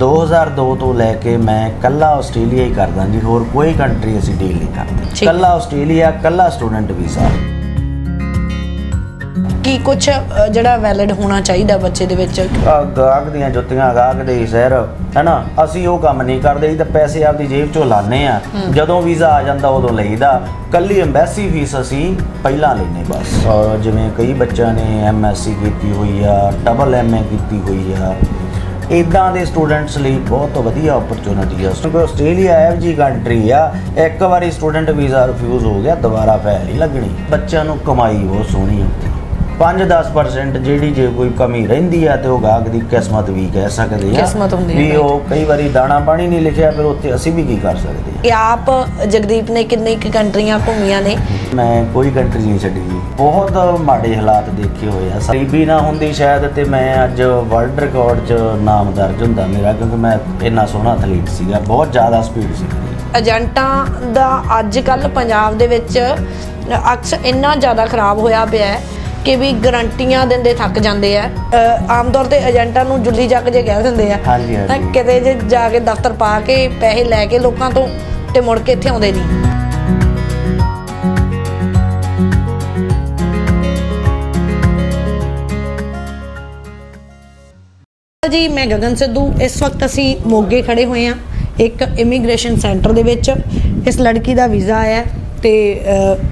2002 ਤੋਂ ਲੈ ਕੇ ਮੈਂ ਕੱਲਾ ਆਸਟ੍ਰੇਲੀਆ ਹੀ ਕਰਦਾ ਜੀ ਹੋਰ ਕੋਈ ਕੰਟਰੀ ਅਸੀਂ ਡੀਲ ਨਹੀਂ ਕਰਦੇ। ਕੱਲਾ ਆਸਟ੍ਰੇਲੀਆ ਕੱਲਾ ਸਟੂਡੈਂਟ ਵੀਜ਼ਾ ਕੀ ਕੁਝ ਜਿਹੜਾ ਵੈਲਿਡ ਹੋਣਾ ਚਾਹੀਦਾ ਬੱਚੇ ਦੇ ਵਿੱਚ? ਗਾਹਕ ਦੀਆਂ ਜੁੱਤੀਆਂ ਗਾਹਕ ਦੇ ਸਿਰ ਹੈਨਾ? ਅਸੀਂ ਉਹ ਕੰਮ ਨਹੀਂ ਕਰਦੇ ਜੀ ਤਾਂ ਪੈਸੇ ਆਪਦੀ ਜੇਬ ਚੋਂ ਲਾਣੇ ਆ ਜਦੋਂ ਵੀਜ਼ਾ ਆ ਜਾਂਦਾ ਉਦੋਂ ਲਈਦਾ। ਕੱਲੀ ਐਮਬੈਸੀ ਫੀਸ ਅਸੀਂ ਪਹਿਲਾਂ ਲੈਨੇ ਬਸ। ਜਿਵੇਂ ਕਈ ਬੱਚਿਆਂ ਨੇ ਐਮਐਸਸੀ ਕੀਤੀ ਹੋਈ ਆ ਡਬਲ ਐਮਏ ਕੀਤੀ ਹੋਈ ਆ। ਇਦਾਂ ਦੇ ਸਟੂਡੈਂਟਸ ਲਈ ਬਹੁਤ ਵਧੀਆ ਓਪਰਚੁਨਿਟੀ ਆ। ਕਿਉਂਕਿ ਆਸਟ੍ਰੇਲੀਆ ਇਹੋ ਜੀ ਕੰਟਰੀ ਆ, ਇੱਕ ਵਾਰੀ ਸਟੂਡੈਂਟ ਵੀਜ਼ਾ ਰਿਫਿਊਜ਼ ਹੋ ਗਿਆ, ਦੁਬਾਰਾ ਫਾਈਲ ਨਹੀਂ ਲੱਗਣੀ। ਬੱਚਿਆਂ ਨੂੰ ਕਮਾਈ ਬਹੁਤ ਸੋਹਣੀ ਹੁੰਦੀ 5-10% ਜਿਹੜੀ ਜੇ ਕੋਈ ਕਮੀ ਰਹਿੰਦੀ ਆ ਤੇ ਉਹ ਗਾਹਕ ਦੀ ਕਿਸਮਤ ਵੀ ਕਹਿ ਸਕਦੇ ਆ। ਕਿਸਮਤ ਹੁੰਦੀ ਆ, ਵੀ. ਉਹ ਕਈ ਵਾਰੀ ਦਾਣਾ ਪਾਣੀ ਨਹੀਂ ਲਿਖਿਆ ਫਿਰ ਉੱਥੇ ਅਸੀਂ ਵੀ ਕੀ ਕਰ ਸਕਦੇ ਕਿ ਆਪ ਜਗਦੀਪ ਨੇ ਕਿੰਨੀ ਕੁ ਕੰਟਰੀਆਂ ਘੁੰਮੀਆਂ ਨੇ? ਮੈਂ ਕੋਈ ਕੰਟਰੀ ਨਹੀਂ ਛੱਡੀ ਜੀ। ਬਹੁਤ ਮਾੜੇ ਹਾਲਾਤ ਦੇਖੇ ਹੋਏ ਆ। ਗਰੀਬੀ ਨਾ ਹੁੰਦੀ ਸ਼ਾਇਦ ਤੇ ਮੈਂ ਅੱਜ ਵਰਲਡ ਰਿਕਾਰਡ 'ਚ ਨਾਮ ਦਰਜ ਹੁੰਦਾ ਮੇਰਾ ਕਿਉਂਕਿ ਮੈਂ ਇੰਨਾ ਸੋਹਣਾ ਐਥਲੀਟ ਸੀਗਾ ਬਹੁਤ ਜ਼ਿਆਦਾ ਸਪੀਡ ਸੀ। ਏਜੰਟਾਂ ਦਾ ਅੱਜ ਕੱਲ ਪੰਜਾਬ ਦੇ ਵਿੱਚ ਅਕਸ ਇੰਨਾ ਜ਼ਿਆਦਾ ਖਰਾਬ ਹੋਇਆ ਪਿਆ ਹੈ ਕਿ ਵੀ ਗਰੰਟੀਆਂ ਦਿੰਦੇ ਥੱਕ ਜਾਂਦੇ ਆ। ਅ, ਆਮ ਤੌਰ ਤੇ ਏਜੰਟਾਂ ਨੂੰ ਜੁੱਲੀ ਚੱਕ ਜੇ ਕਹਿ ਦਿੰਦੇ ਆ। ਹਾਂਜੀ, ਹਾਂਜੀ। ਤਾਂ ਕਿਤੇ ਜੇ ਜਾ ਕੇ ਦਫ਼ਤਰ ਪਾ ਕੇ ਪੈਸੇ ਲੈ ਕੇ ਲੋਕਾਂ ਤੋਂ ਤੇ ਮੁੜ ਕੇ ਇੱਥੇ ਆਉਂਦੇ ਨਹੀਂ। ਜੀ ਮੈਂ ਗਗਨ ਸਿੱਧੂ। ਇਸ ਵਕਤ ਅਸੀਂ ਮੋਗੇ ਖੜੇ ਹੋਏ ਆ ਇੱਕ ਇਮੀਗ੍ਰੇਸ਼ਨ ਸੈਂਟਰ ਦੇ ਵਿੱਚ। ਇਸ ਲੜਕੀ ਦਾ ਵੀਜ਼ਾ ਆਇਆ। ਹੈ ਤੇ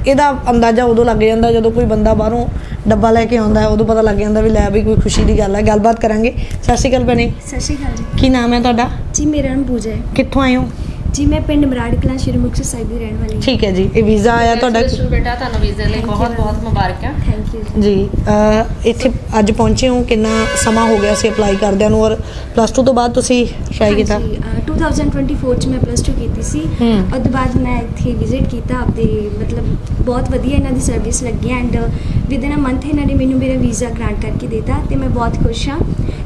ਇਹਦਾ ਅੰਦਾਜ਼ਾ ਉਦੋਂ ਲੱਗ ਜਾਂਦਾ ਜਦੋਂ ਕੋਈ ਬੰਦਾ ਬਾਹਰੋਂ ਡੱਬਾ ਲੈ ਕੇ ਆਉਂਦਾ ਹੈ ਉਦੋਂ ਪਤਾ ਲੱਗ ਜਾਂਦਾ ਵੀ ਲੈ ਵੀ ਕੋਈ ਖੁਸ਼ੀ ਦੀ ਗੱਲ ਹੈ। ਗੱਲਬਾਤ ਕਰਾਂਗੇ। ਸਤਿ ਸ਼੍ਰੀ ਅਕਾਲ ਭੈਣੇ। ਸਤਿ ਸ਼੍ਰੀ ਅਕਾਲ ਜੀ। ਕੀ ਨਾਮ ਹੈ ਤੁਹਾਡਾ? ਜੀ ਮੇਰਾ ਨਾਮ ਪੂਜਾ ਹੈ। ਕਿੱਥੋਂ ਆਏ ਹੋ? ਜੀ ਮੈਂ ਪਿੰਡ ਮਰਾੜ ਕਲਾਂ ਸ਼੍ਰੀ ਮੁਕਤਸਰ ਸਾਹਿਬ ਦੀ ਰਹਿਣ ਵਾਲੀ ਠੀਕ ਹੈ ਜੀ ਇਹ ਵੀਜ਼ਾ ਆਇਆ ਤੁਹਾਡਾ ਸਟੂਡੈਂਟ ਆ ਤੁਹਾਨੂੰ ਵੀਜ਼ੇ ਲਈ Thank you, ਬਹੁਤ ma'am. ਬਹੁਤ ਮੁਬਾਰਕਾਂ। ਥੈਂਕ ਯੂ ਜੀ ਅਹ, ਇੱਥੇ ਅੱਜ ਪਹੁੰਚੇ ਹੋ ਕਿੰਨਾ ਸਮਾਂ ਹੋ ਗਿਆ ਸੀ ਅਪਲਾਈ ਕਰਦਿਆਂ ਨੂੰ ਔਰ ਪਲੱਸ 2 ਤੋਂ ਬਾਅਦ ਤੁਸੀਂ ਟਰਾਈ ਕੀਤਾ? 2024 ਚ ਮੈਂ ਪਲੱਸ 2 ਕੀਤੀ ਸੀ। ਹੂੰ। ਉਹਦੇ ਬਾਅਦ ਮੈਂ ਇੱਥੇ ਵਿਜ਼ਿਟ ਕੀਤਾ ਆਪਦੇ ਮਤਲਬ ਬਹੁਤ ਵਧੀਆ ਇਹਨਾਂ ਦੀ ਸਰਵਿਸ ਲੱਗੀ ਐਂਡ ਵਿਦਿਨ ਅ ਮੰਥ ਇਹਨਾਂ ਨੇ ਮੈਨੂੰ ਮੇਰਾ ਵੀਜ਼ਾ ਗ੍ਰਾਂਟ ਕਰਕੇ ਦਿੱਤਾ ਤੇ ਮੈਂ ਬਹੁਤ ਖੁਸ਼ ਹਾਂ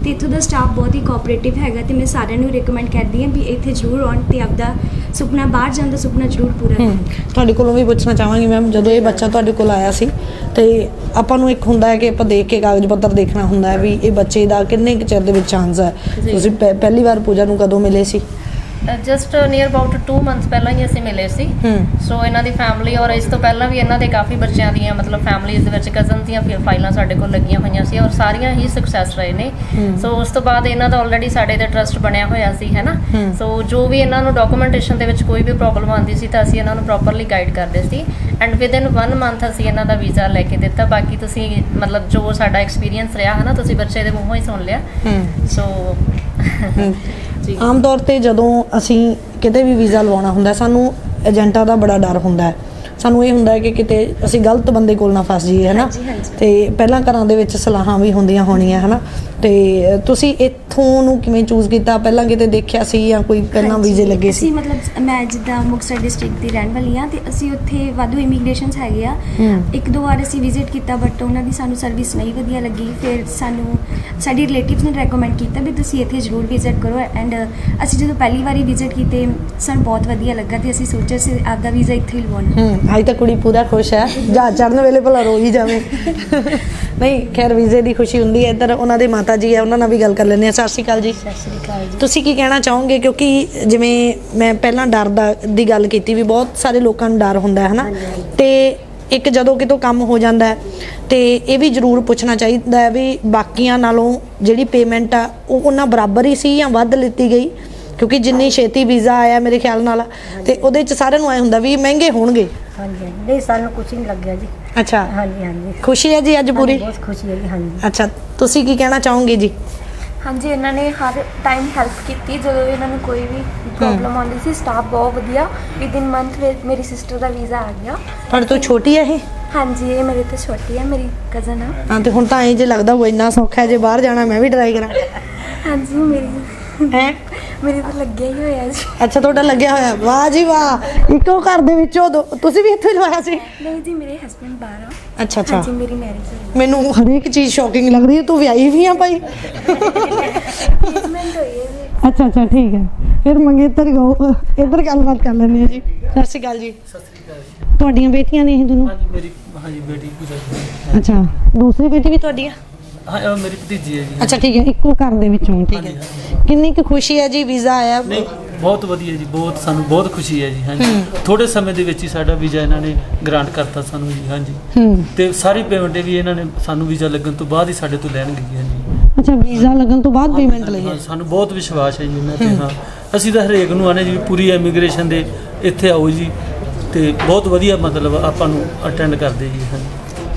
ਤੇ ਇੱਥੋਂ ਦਾ ਸਟਾਫ ਬਹੁਤ ਹੀ ਕੋਆਪਰੇਟਿਵ ਹੈਗਾ ਤੇ ਮੈਂ ਸਾਰਿਆਂ ਨੂੰ ਰეკਮੈਂਡ ਕਰਦੀ ਹਾਂ ਵੀ ਇੱਥੇ ਜ਼ਰੂਰ ਆਉਣ ਤੇ ਆਪਦਾ ਸੁਪਨਾ ਬਾਹਰ ਜਾਣ ਦਾ ਸੁਪਨਾ ਜ਼ਰੂਰ ਪੂਰਾ ਕਰਨ। ਤੁਹਾਡੇ ਕੋਲੋਂ ਵੀ ਪੁੱਛਣਾ ਚਾਹਾਂਗੀ ਮੈਮ ਜਦੋਂ ਇਹ ਬੱਚਾ ਤੁਹਾਡੇ ਕੋਲ ਆਇਆ ਸੀ ਤੇ ਆਪਾਂ ਨੂੰ ਇੱਕ ਹੁੰਦਾ ਹੈ ਕਿ ਆਪਾਂ ਦੇਖ ਕੇ ਕਾਗਜ਼ ਪੱਤਰ ਦੇਖਣਾ ਹੁੰਦਾ ਹੈ ਵੀ ਇਹ ਬੱਚੇ ਦਾ ਕਿੰਨੇ ਕੁ ਚਿਰ ਦੇ ਵਿੱਚ ਚਾਂਸ ਹੈ। ਤੁਸੀਂ ਪਹਿ- ਪਹਿਲੀ ਵਾਰ ਪੂਜਾ ਨੂੰ ਕਦੋਂ ਮਿਲੇ ਸੀ? ਜਸਟ ਨੀਅਰ ਅਬਾਊਟ 2 ਮੰਥਸ ਪਹਿਲਾਂ ਹੀ ਅਸੀਂ ਮਿਲੇ ਸੀ। ਸੋ ਇਹਨਾਂ ਦੀ ਫੈਮਿਲੀ ਔਰ ਇਸ ਤੋਂ ਪਹਿਲਾਂ ਵੀ ਇਹਨਾਂ ਦੇ ਕਾਫੀ ਬੱਚਿਆਂ ਦੀਆਂ ਮਤਲਬ ਫੈਮਿਲੀਜ਼ ਦੇ ਵਿੱਚ ਕਜ਼ਨ ਦੀਆਂ ਫਿਰ ਫਾਈਲਾਂ ਸਾਡੇ ਕੋਲ ਲੱਗੀਆਂ ਹੋਈਆਂ ਸੀ ਔਰ ਸਾਰੀਆਂ ਹੀ ਸਕਸੈਸ ਰਹੇ ਨੇ। ਸੋ ਉਸ ਤੋਂ ਬਾਅਦ ਇਹਨਾਂ ਦਾ ਆਲਰੇਡੀ ਸਾਡੇ ਤੇ ਟਰਸਟ ਬਣਿਆ ਹੋਇਆ ਸੀ ਹੈਨਾ। ਸੋ ਜੋ ਵੀ ਇਹਨਾਂ ਨੂੰ ਡਾਕੂਮੈਂਟੇਸ਼ਨ ਦੇ ਵਿੱਚ ਕੋਈ ਵੀ ਪ੍ਰੋਬਲਮ ਆਉਂਦੀ ਸੀ ਤਾਂ ਅਸੀਂ ਇਹਨਾਂ ਨੂੰ ਪ੍ਰੋਪਰਲੀ ਗਾਈਡ ਕਰਦੇ ਸੀ। ਐਂਡ ਵਿਦ ਇਨ 1 ਮੰਥ ਅਸੀਂ ਇਹਨਾਂ ਦਾ ਵੀਜ਼ਾ ਲੈ ਕੇ ਦਿੱਤਾ। ਬਾਕੀ ਤੁਸੀਂ ਮਤਲਬ ਜੋ ਸਾਡਾ ਐਕਸਪੀਰੀਅੰਸ ਰਿਹਾ ਹੈ ਨਾ? ਤੁਸੀਂ ਬੱਚੇ ਦੇ ਮੂੰਹੋਂ ਹੀ ਸੁਣ ਲਿਆ। ਸੋ ਆਮ ਤੌਰ ਤੇ ਜਦੋਂ ਅਸੀਂ ਕਿਤੇ ਵੀ ਵੀਜ਼ਾ ਲਵਾਉਣਾ ਹੁੰਦਾ, ਸਾਨੂੰ ਏਜੰਟਾਂ ਦਾ ਬੜਾ ਡਰ ਹੁੰਦਾ ਹੈ। ਸਾਨੂੰ ਇਹ ਹੁੰਦਾ ਹੈ ਕਿ ਕਿਤੇ ਅਸੀਂ ਗਲਤ ਬੰਦੇ ਕੋਲ ਨਾ ਫਸ ਜਾਈਏ ਹਨਾ? ਹਾਂਜੀ, ਹਾਂਜੀ। ਤੇ ਪਹਿਲਾਂ ਘਰਾਂ ਦੇ ਵਿੱਚ ਸਲਾਹਾਂ ਵੀ ਹੁੰਦੀਆਂ ਹੋਣੀਆਂ ਹਨਾ? ਤੇ ਤੁਸੀਂ ਇੱਥੋਂ ਨੂੰ ਕਿਵੇਂ ਚੂਜ਼ ਕੀਤਾ? ਪਹਿਲਾਂ ਕਿਤੇ ਦੇਖਿਆ ਸੀ ਜਾਂ ਕੋਈ ਪਹਿਲਾਂ ਵੀਜ਼ੇ ਲੱਗੇ ਸੀ? ਮਤਲਬ ਮੈਂ ਜਿੱਦਾਂ ਮੁਕਤਸਰ ਡਿਸਟ੍ਰਿਕਟ ਦੀ ਰਹਿਣ ਵਾਲੀ ਆ ਤੇ ਅਸੀਂ ਉੱਥੇ ਵਾਧੂ ਇਮੀਗ੍ਰੇਸ਼ਨਸ ਹੈਗੇ ਆ। ਹੂੰ। ਇੱਕ ਦੋ ਵਾਰ ਅਸੀਂ ਵਿਜ਼ਿਟ ਕੀਤਾ ਬਟ ਉਹਨਾਂ ਦੀ ਸਾਨੂੰ ਸਰਵਿਸ ਨਹੀਂ ਵਧੀਆ ਲੱਗੀ। ਫਿਰ ਸਾਨੂੰ ਸਾਡੀ ਰਿਲੇਟਿਵਸ ਨੇ ਰეკਮੈਂਡ ਕੀਤਾ ਵੀ ਤੁਸੀਂ ਇੱਥੇ ਜ਼ਰੂਰ ਵਿਜ਼ਿਟ ਕਰੋ ਐਂਡ ਅਸੀਂ ਜਦੋਂ ਪਹਿਲੀ ਵਾਰੀ ਵਿਜ਼ਿਟ ਕੀਤੇ ਸਾਨੂੰ ਬਹੁਤ ਵਧੀਆ ਲੱਗਾ ਤੇ ਅਸੀਂ ਸੋਚਿਆ ਸੀ ਆਪਦਾ ਵੀਜ਼ਾ ਇੱਥੇ ਹੀ ਲਵਾਉਣਾ। ਹੂੰ ਅੱਜ ਤਾਂ ਕੁੜੀ ਪੂਰਾ ਖੁਸ਼ ਹੈ। ਜਾ ਚੜਨ ਵੇਲੇ ਭਲਾ ਰੋ ਹੀ ਜਾਵੇ। ਨਹੀਂ ਖੈਰ ਵੀਜ਼ੇ ਦੀ ਖੁਸ਼ੀ ਹੁੰਦੀ ਹੈ। ਇੱਧਰ ਉਹਨਾਂ ਦੇ ਮਾਤਾ ਜੀ ਹੈ ਉਹਨਾਂ ਨਾਲ ਵੀ ਗੱਲ ਕਰ ਲੈਂਦੇ ਆ ਸਤਿ ਸ਼੍ਰੀ ਅਕਾਲ ਜੀ। ਸਤਿ ਸ਼੍ਰੀ ਅਕਾਲ ਜੀ। ਤੁਸੀਂ ਕੀ ਕਹਿਣਾ ਚਾਹੋਗੇ? ਕਿਉਂਕਿ ਜਿਵੇਂ ਮੈਂ ਪਹਿਲਾਂ ਡਰ ਦਾ ਦੀ ਗੱਲ ਕੀਤੀ ਵੀ ਬਹੁਤ ਸਾਰੇ ਲੋਕਾਂ ਨੂੰ ਡਰ ਹੁੰਦਾ ਹੈ ਹਨਾ? ਤੇ ਇੱਕ ਜਦੋਂ ਕਿਤੋਂ ਕੰਮ ਹੋ ਜਾਂਦਾ ਹੈ ਤੇ ਇਹ ਵੀ ਜ਼ਰੂਰ ਪੁੱਛਣਾ ਚਾਹੀਦਾ ਹੈ ਵੀ ਬਾਕੀਆਂ ਨਾਲੋਂ ਜਿਹੜੀ ਪੇਮੈਂਟ ਆ ਉਹ ਉਹਨਾਂ ਬਰਾਬਰ ਹੀ ਸੀ ਜਾਂ ਵੱਧ ਲਿੱਤੀ ਗਈ? ਕਿਉਂਕਿ ਜਿੰਨੀ ਛੇਤੀ ਵੀਜ਼ਾ ਆਇਆ ਮੇਰੇ ਖਿਆਲ ਨਾਲ ਤੇ ਉਹਦੇ ਚ ਸਾਰਿਆਂ ਨੂੰ ਐ ਹੁੰਦਾ ਵੀ ਮਹਿੰਗੇ ਹੋਣਗੇ। ਹਾਂਜੀ ਹਾਂਜੀ। ਨਹੀਂ ਸਾਨੂੰ ਕੁਝ ਨਹੀਂ ਲੱਗਿਆ ਜੀ। ਅੱਛਾ। ਹਾਂਜੀ ਹਾਂਜੀ। ਖੁਸ਼ੀ ਹੈ ਜੀ ਅੱਜ ਪੂਰੀ? ਸਾਨੂੰ ਬਹੁਤ ਖੁਸ਼ੀ ਹੈ ਜੀ ਹਾਂਜੀ। ਅੱਛਾ ਤੁਸੀਂ ਕੀ ਕਹਿਣਾ ਚਾਹੋਗੇ ਜੀ? ਹਾਂਜੀ ਇਹਨਾਂ ਨੇ ਹਰ ਟਾਈਮ ਹੈਲਪ ਕੀਤੀ ਜਦੋਂ ਇਹਨਾਂ ਨੂੰ ਕੋਈ ਵੀ ਪ੍ਰੋਬਲਮ ਆਉਂਦੀ ਸੀ ਸਟਾਫ ਬਹੁਤ ਵਧੀਆ। ਵਿਦਿਨ ਮੰਥ ਮੇਰੀ ਸਿਸਟਰ ਦਾ ਵੀਜ਼ਾ ਆ ਗਿਆ। ਤੁਹਾਡੇ ਤੋਂ ਛੋਟੀ ਹੈ ਇਹ? ਹਾਂਜੀ ਇਹ ਮੇਰੇ ਤੋਂ ਛੋਟੀ ਹੈ ਮੇਰੀ ਕਜ਼ਨ ਆ। ਹਾਂ ਤੇ ਹੁਣ ਤਾਂ ਐਂ ਜੇ ਲੱਗਦਾ ਉਹ ਇੰਨਾ ਸੌਖਾ ਹੈ ਜੇ ਬਾਹਰ ਜਾਣਾ ਮੈਂ ਵੀ ਟਰਾਈ ਕਰਾਂ। ਹਾਂਜੀ ਮੇਰੀ ਹੈ? ਮੇਰੇ ਤਾਂ ਲੱਗਿਆ ਹੀ ਹੋਇਆ ਜੀ ਅੱਛਾ ਤੁਹਾਡਾ ਲੱਗਿਆ ਹੋਇਆ। ਵਾਹ ਜੀ ਵਾਹ। ਇੱਕੋ ਘਰ ਦੇ ਵਿੱਚੋਂ ਦੋ ਤੁਸੀਂ ਵੀ ਇੱਥੇ ਹੀ ਲਵਾਇਆ ਸੀ? ਨਹੀਂ ਜੀ ਮੇਰੇ ਹਸਬੰਡ ਬਾਹਰ ਆ। ਅੱਛਾ ਅੱਛਾ। ਹਾਂਜੀ ਮੇਰੀ ਮੈਰਿਜ ਹੋਈ ਮੈਨੂੰ ਹਰੇਕ ਚੀਜ਼ ਸ਼ੌਕਿੰਗ ਲੱਗਦੀ ਹੈ। ਤੂੰ ਵਿਆਹੀ ਵੀ ਆ ਭਾਈ। ਇੰਗੇਜਮੈਂਟ ਹੋਈ ਹੈ ਜੀ। ਅੱਛਾ ਅੱਛਾ ਠੀਕ ਹੈ। ਫਿਰ ਮੰਗੇਤਰ ਗੋ ਇੱਧਰ ਗੱਲਬਾਤ ਕਰ ਲੈਂਦੇ ਆ ਜੀ। ਸਤਿ ਸ਼੍ਰੀ ਅਕਾਲ ਜੀ। ਸਤਿ ਸ੍ਰੀ ਅਕਾਲ ਜੀ। ਤੁਹਾਡੀਆਂ ਬੇਟੀਆਂ ਨੇ ਇਹ ਦੋਨੋਂ? ਹਾਂਜੀ ਮੇਰੀ ਹਾਂਜੀ ਬੇਟੀ ਜੀ। ਅੱਛਾ ਦੂਸਰੀ ਬੇਟੀ ਵੀ ਤੁਹਾਡੀ ਆ? ਹਾਂ ਇਹ ਮੇਰੀ ਭਤੀਜੀ ਹੈ ਜੀ। ਅੱਛਾ ਠੀਕ ਹੈ ਇੱਕੋ ਘਰ ਦੇ ਵਿੱਚੋਂ ਠੀਕ ਹੈ। ਕਿੰਨੀ ਕੁ ਖੁਸ਼ੀ ਹੈ ਜੀ ਵੀਜ਼ਾ ਆਇਆ? ਨਹੀਂ ਬਹੁਤ ਵਧੀਆ ਜੀ ਬਹੁਤ ਸਾਨੂੰ ਬਹੁਤ ਖੁਸ਼ੀ ਹੈ ਜੀ ਹਾਂਜੀ। ਥੋੜੇ ਸਮੇਂ ਦੇ ਵਿੱਚ ਹੀ ਸਾਡਾ ਵੀਜ਼ਾ ਇਹਨਾਂ ਨੇ ਗ੍ਰਾਂਟ ਕਰਤਾ ਸਾਨੂੰ ਜੀ ਹਾਂਜੀ। ਹੂੰ। ਤੇ ਸਾਰੀ ਪੇਮੈਂਟ ਵੀ ਇਹਨਾਂ ਨੇ ਸਾਨੂੰ ਵੀਜ਼ਾ ਲੱਗਣ ਤੋਂ ਬਾਅਦ ਹੀ ਸਾਡੇ ਤੋਂ ਲੈਣਗੇ ਜੀ ਹਾਂਜੀ। ਅੱਛਾ ਵੀਜ਼ਾ ਲੱਗਣ ਤੋਂ ਬਾਅਦ ਪੇਮੈਂਟ ਲਈ ਹੈ? ਹਾਂ, ਸਾਨੂੰ ਬਹੁਤ ਵਿਸ਼ਵਾਸ ਹੈ ਜੀ ਉਹਨਾਂ ਤੇ ਹਾਂ। ਅਸੀਂ ਤਾਂ ਹਰੇਕ ਨੂੰ ਆਨੇ ਜੀ ਪੂਰੀ ਇਮੀਗ੍ਰੇਸ਼ਨ ਦੇ ਇੱਥੇ ਆਓ ਜੀ ਤੇ ਬਹੁਤ ਵਧੀਆ ਮਤਲਬ ਆਪਾਂ ਨੂੰ ਅਟੈਂਡ ਕਰਦੇ ਜੀ ਹਾਂਜੀ।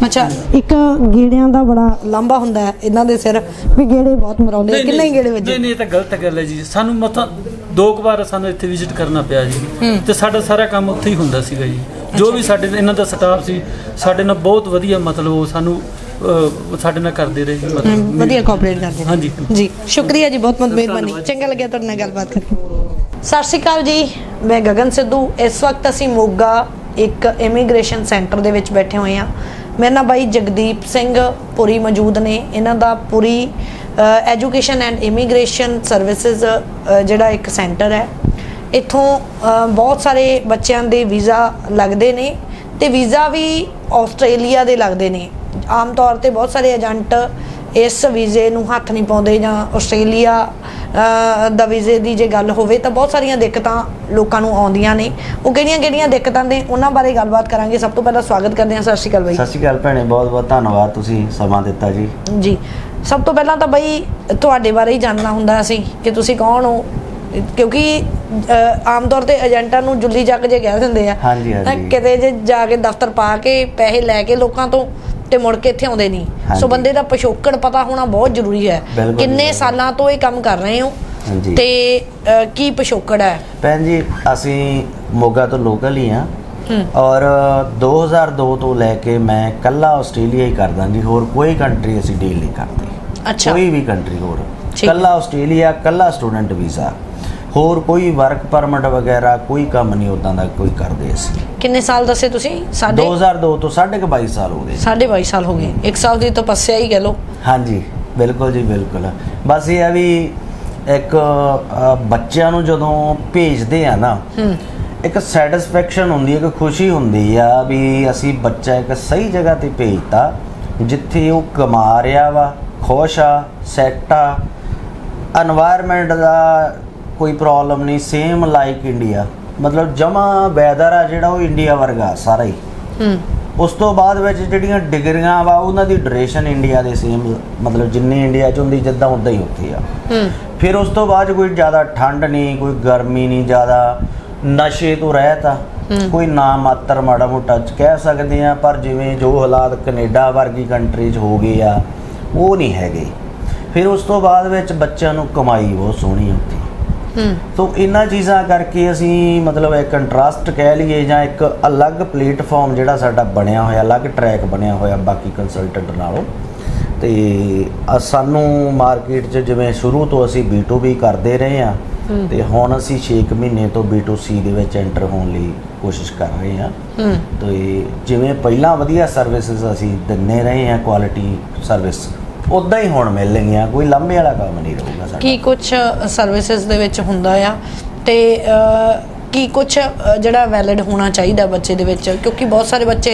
ਅੱਛਾ ਇੱਕ ਗੇੜਿਆਂ ਦਾ ਬੜਾ ਲੰਬਾ ਹੁੰਦਾ ਹੈ ਇਹਨਾਂ ਦੇ ਸਿਰ ਵੀ ਗੇੜੇ ਬਹੁਤ ਮਰਾਉਂਦੇ ਆ। ਕਿੰਨੇ ਹੀ ਗੇੜੇ ਵੱਜੇ? ਨਹੀਂ ਨਹੀਂ ਇਹ ਤਾਂ ਗਲਤ ਗੱਲ ਹੈ ਜੀ। ਸਾਨੂੰ ਮਤਾਂ ਦੋ ਕੁ ਵਾਰ ਸਾਨੂੰ ਇੱਥੇ ਵਿਜ਼ਿਟ ਕਰਨਾ ਪਿਆ ਜੀ। ਤੇ ਸਾਡਾ ਸਾਰਾ ਕੰਮ ਉੱਥੇ ਹੀ ਹੁੰਦਾ ਸੀਗਾ ਜੀ। ਜੋ ਵੀ ਸਾਡੇ ਇਹਨਾਂ ਦਾ ਸਟਾਫ ਸੀ ਸਾਡੇ ਨਾਲ ਬਹੁਤ ਵਧੀਆ ਮਤਲਬ ਉਹ ਸਾਨੂੰ ਅਹ, ਸਾਡੇ ਨਾਲ ਕਰਦੇ ਰਹੇ ਜੀ ਹਮ, ਮਤਲਬ ਵਧੀਆ ਕੋਆਪਰੇਟ ਕਰਦੇ ਨੇ। ਹਾਂਜੀ। ਜੀ ਸ਼ੁਕਰੀਆ ਜੀ ਬਹੁਤ ਬਹੁਤ ਮਿਹਰਬਾਨੀ। ਚੰਗਾ ਲੱਗਿਆ ਤੁਹਾਡੇ ਨਾਲ ਗੱਲਬਾਤ ਕਰਕੇ। ਸਤਿ ਸ਼੍ਰੀ ਅਕਾਲ ਜੀ ਮੈਂ ਗਗਨ ਸਿੱਧੂ। ਇਸ ਵਕਤ ਅਸੀਂ ਮੋਗਾ ਇੱਕ ਇਮੀਗ੍ਰੇਸ਼ਨ ਸੈਂਟਰ ਦੇ ਵਿੱਚ ਬੈਠੇ ਹੋਏ ਹਾਂ। ਮੇਰੇ ਨਾਲ ਬਾਈ ਜਗਦੀਪ ਸਿੰਘ ਪੁਰੀ ਮੌਜੂਦ ਨੇ। ਇਹਨਾਂ ਦਾ Puri education and immigration services ਜਿਹੜਾ ਇੱਕ ਸੈਂਟਰ ਹੈ। ਇੱਥੋਂ ਬਹੁਤ ਸਾਰੇ ਬੱਚਿਆਂ ਦੇ ਵੀਜ਼ਾ ਲੱਗਦੇ ਨੇ ਤੇ ਵੀਜ਼ਾ ਵੀ ਆਸਟ੍ਰੇਲੀਆ ਦੇ ਲੱਗਦੇ ਨੇ। ਆਮ ਤੌਰ ਤੇ ਬਹੁਤ ਸਾਰੇ ਏਜੰਟ ਇਸ ਵੀਜ਼ੇ ਨੂੰ ਹੱਥ ਨਹੀਂ ਪਾਉਂਦੇ ਜਾਂ ਆਸਟ੍ਰੇਲੀਆ ਦਾ ਵੀਜ਼ੇ ਦੀ ਜੇ ਗੱਲ ਹੋਵੇ ਤਾਂ ਬਹੁਤ ਸਾਰੀਆਂ ਦਿੱਕਤਾਂ ਲੋਕਾਂ ਨੂੰ ਆਉਂਦੀਆਂ ਨੇ। ਉਹ ਕਿਹੜੀਆਂ ਕਿਹੜੀਆਂ ਦਿੱਕਤਾਂ ਨੇ ਉਹਨਾਂ ਬਾਰੇ ਗੱਲਬਾਤ ਕਰਾਂਗੇ। ਸਭ ਤੋਂ ਪਹਿਲਾਂ ਸਵਾਗਤ ਕਰਦੇ ਹਾਂ। ਸਤਿ ਸ਼੍ਰੀ ਅਕਾਲ ਬਾਈ। ਸਤਿ ਸ਼੍ਰੀ ਅਕਾਲ ਭੈਣੇ ਬਹੁਤ ਬਹੁਤ ਧੰਨਵਾਦ ਤੁਸੀਂ ਸਮਾਂ ਦਿੱਤਾ ਜੀ। ਜੀ ਸਭ ਤੋਂ ਪਹਿਲਾਂ ਤਾਂ ਬਈ ਤੁਹਾਡੇ ਬਾਰੇ ਹੀ ਜਾਣਨਾ ਹੁੰਦਾ ਅਸੀਂ ਕਿ ਤੁਸੀਂ ਕੌਣ ਹੋ। ਕਿਉਂਕਿ ਆਮ ਤੌਰ ਤੇ ਏਜੰਟਾਂ ਨੂੰ ਜੁੱਲੀ ਚੱਕ ਜੇ ਕਹਿ ਦਿੰਦੇ ਆ। ਤਾਂ। ਕਿਤੇ ਜੇ ਜਾ ਕੇ ਦਫ਼ਤਰ ਪਾ ਕੇ ਪੈਸੇ ਲੈ ਕੇ ਲੋਕਾਂ ਤੋਂ ਤੇ ਮੁੜ ਕੇ ਇੱਥੇ ਆਉਂਦੇ ਨਹੀਂ ਸੋ। ਬੰਦੇ ਦਾ ਪਿਛੋਕੜ ਪਤਾ ਹੋਣਾ ਬਹੁਤ ਜ਼ਰੂਰੀ ਹੈ ਕਿੰਨੇ। ਸਾਲਾਂ ਤੋਂ ਇਹ ਕੰਮ ਕਰ ਰਹੇ ਹੋ। ਤੇ ਕੀ ਪਿਛੋਕੜ ਹੈ ਭੈਣ ਜੀ ਅਸੀਂ ਮੋਗਾ ਤੋਂ ਲੋਕਲ ਹੀ ਆ। ਔਰ 2002 ਤੋਂ ਲੈ ਕੇ ਮੈਂ ਕੱਲਾ ਆਸਟ੍ਰੇਲੀਆ ਹੀ ਕਰਦਾ ਜੀ ਹੋਰ ਕੋਈ ਕੰਟਰੀ ਅਸੀਂ ਡੀਲ ਨਹੀਂ ਕਰਦੇ ਅੱਛਾ ਕੋਈ ਵੀ ਕੰਟਰੀ ਹੋਰ। ਕੱਲਾ ਆਸਟ੍ਰੇਲੀਆ ਕੱਲਾ ਸਟੂਡੈਂਟ ਵੀਜ਼ਾ ਹੋਰ ਕੋਈ ਵਰਕ ਪਰਮਿਟ ਵਗੈਰਾ ਕੋਈ ਕੰਮ ਨਹੀਂ ਉਦਾਂ ਦਾ ਕੋਈ ਕਰਦੇ ਅਸੀਂ। ਕਿੰਨੇ ਸਾਲ ਦੱਸੇ ਤੁਸੀਂ? ਸਾਡੇ 2002 ਤੋਂ ਸਾਢੇ 22 ਸਾਲ ਹੋ ਗਏ। ਸਾਢੇ 22 ਸਾਲ ਹੋ ਗਏ। ਇੱਕ ਸਾਲ ਦੀ ਤਪੱਸਿਆ ਹੀ ਕਹਿ ਲੋ ਹਾਂਜੀ ਬਿਲਕੁਲ ਜੀ ਬਿਲਕੁਲ। ਬਸ ਇਹ ਆ ਵੀ ਇੱਕ ਬੱਚਿਆਂ ਨੂੰ ਜਦੋਂ ਭੇਜਦੇ ਆ ਨਾ ਇੱਕ ਸੈਟੀਸਫੈਕਸ਼ਨ ਹੁੰਦੀ ਹੈ ਕਿ ਖੁਸ਼ੀ ਹੁੰਦੀ ਆ ਵੀ ਅਸੀਂ ਬੱਚਾ ਇੱਕ ਸਹੀ ਜਗ੍ਹਾ ਤੇ ਭੇਜਤਾ ਜਿੱਥੇ ਉਹ ਕਮਾ ਰਿਹਾ ਵਾ ਖੁਸ਼ ਆ ਸੈਟ ਆ। এনवायरमेंट ਦਾ ਕੋਈ ਪ੍ਰੋਬਲਮ ਨਹੀਂ ਸੇਮ ਲਾਈਕ ਇੰਡੀਆ ਮਤਲਬ ਜਮਾ ਵੈਦਰ ਆ ਜਿਹੜਾ ਉਹ ਇੰਡੀਆ ਵਰਗਾ ਸਾਰਾ ਹੀ। ਹੂੰ। ਉਸ ਤੋਂ ਬਾਅਦ ਵਿੱਚ ਜਿਹੜੀਆਂ ਡਿਗਰੀਆਂ ਵਾ ਉਹਨਾਂ ਦੀ ਡਿਊਰੇਸ਼ਨ ਇੰਡੀਆ ਦੇ ਸੇਮ ਮਤਲਬ ਜਿੰਨੀ ਇੰਡੀਆ 'ਚ ਹੁੰਦੀ ਜਿੱਦਾਂ ਉਦਾਂ ਹੀ ਉੱਥੇ ਆ। ਹੂੰ। ਫਿਰ ਉਸ ਤੋਂ ਬਾਅਦ ਕੋਈ ਜ਼ਿਆਦਾ ਠੰਡ ਨਹੀਂ ਕੋਈ ਗਰਮੀ ਨਹੀਂ ਜ਼ਿਆਦਾ ਨਸ਼ੇ ਤੋਂ ਰਹਿਤ ਆ। ਕੋਈ ਨਾ ਮਾਤਰ ਮਾੜਾ ਮੋਟਾ ਚ ਕਹਿ ਸਕਦੇ ਆ ਪਰ ਜਿਵੇਂ ਜੋ ਹਾਲਾਤ ਕੈਨੇਡਾ ਵਰਗੀ ਕੰਟਰੀ 'ਚ ਹੋ ਗਏ ਆ ਉਹ ਨਹੀਂ ਹੈਗੇ। ਫਿਰ ਉਸ ਤੋਂ ਬਾਅਦ ਵਿੱਚ ਬੱਚਿਆਂ ਨੂੰ ਕਮਾਈ ਬਹੁਤ ਸੋਹਣੀ ਆ ਤੋ ਇਹਨਾਂ ਚੀਜ਼ਾਂ ਕਰਕੇ ਅਸੀਂ ਮਤਲਬ ਇੱਕ ਕੰਟਰਾਸਟ ਕਹਿ ਲਈਏ ਜਾਂ ਇੱਕ ਅਲੱਗ ਪਲੇਟਫਾਰਮ ਜਿਹੜਾ ਸਾਡਾ ਬਣਿਆ ਹੋਇਆ ਅਲੱਗ ਟਰੈਕ ਬਣਿਆ ਹੋਇਆ ਬਾਕੀ ਕੰਸਲਟੈਂਟ ਨਾਲੋਂ। ਤੇ ਸਾਨੂੰ ਮਾਰਕੀਟ 'ਚ ਜਿਵੇਂ ਸ਼ੁਰੂ ਤੋਂ ਅਸੀਂ B2B ਕਰਦੇ ਰਹੇ ਆ ਤੇ ਹੁਣ ਅਸੀਂ 6 ਮਹੀਨੇ ਤੋਂ B2C ਦੇ ਵਿੱਚ ਐਂਟਰ ਹੋਣ ਲਈ ਕੋਸ਼ਿਸ਼ ਕਰ ਰਹੇ ਆ ਹੂੰ। ਤੇ ਜਿਵੇਂ ਪਹਿਲਾਂ ਵਧੀਆ ਸਰਵਿਸਿਜ਼ ਅਸੀਂ ਦਿੰਨੇ ਰਹੇ ਆ ਕੁਆਲਿਟੀ ਸਰਵਿਸ ਉਦਾਂ ਹੀ ਹੁਣ ਮਿਲਣਗੀਆਂ ਕੋਈ ਲੰਬੇ ਵਾਲਾ ਕੰਮ ਨਹੀਂ ਰਹੂਗਾ ਸਾਡਾ। ਕੀ ਕੁਝ ਸਰਵਿਸਿਜ਼ ਦੇ ਵਿੱਚ ਹੁੰਦਾ ਆ? ਤੇ ਕੀ ਕੁਝ ਜਿਹੜਾ ਵੈਲਿਡ ਹੋਣਾ ਚਾਹੀਦਾ ਬੱਚੇ ਦੇ ਵਿੱਚ? ਕਿਉਂਕਿ ਬਹੁਤ ਸਾਰੇ ਬੱਚੇ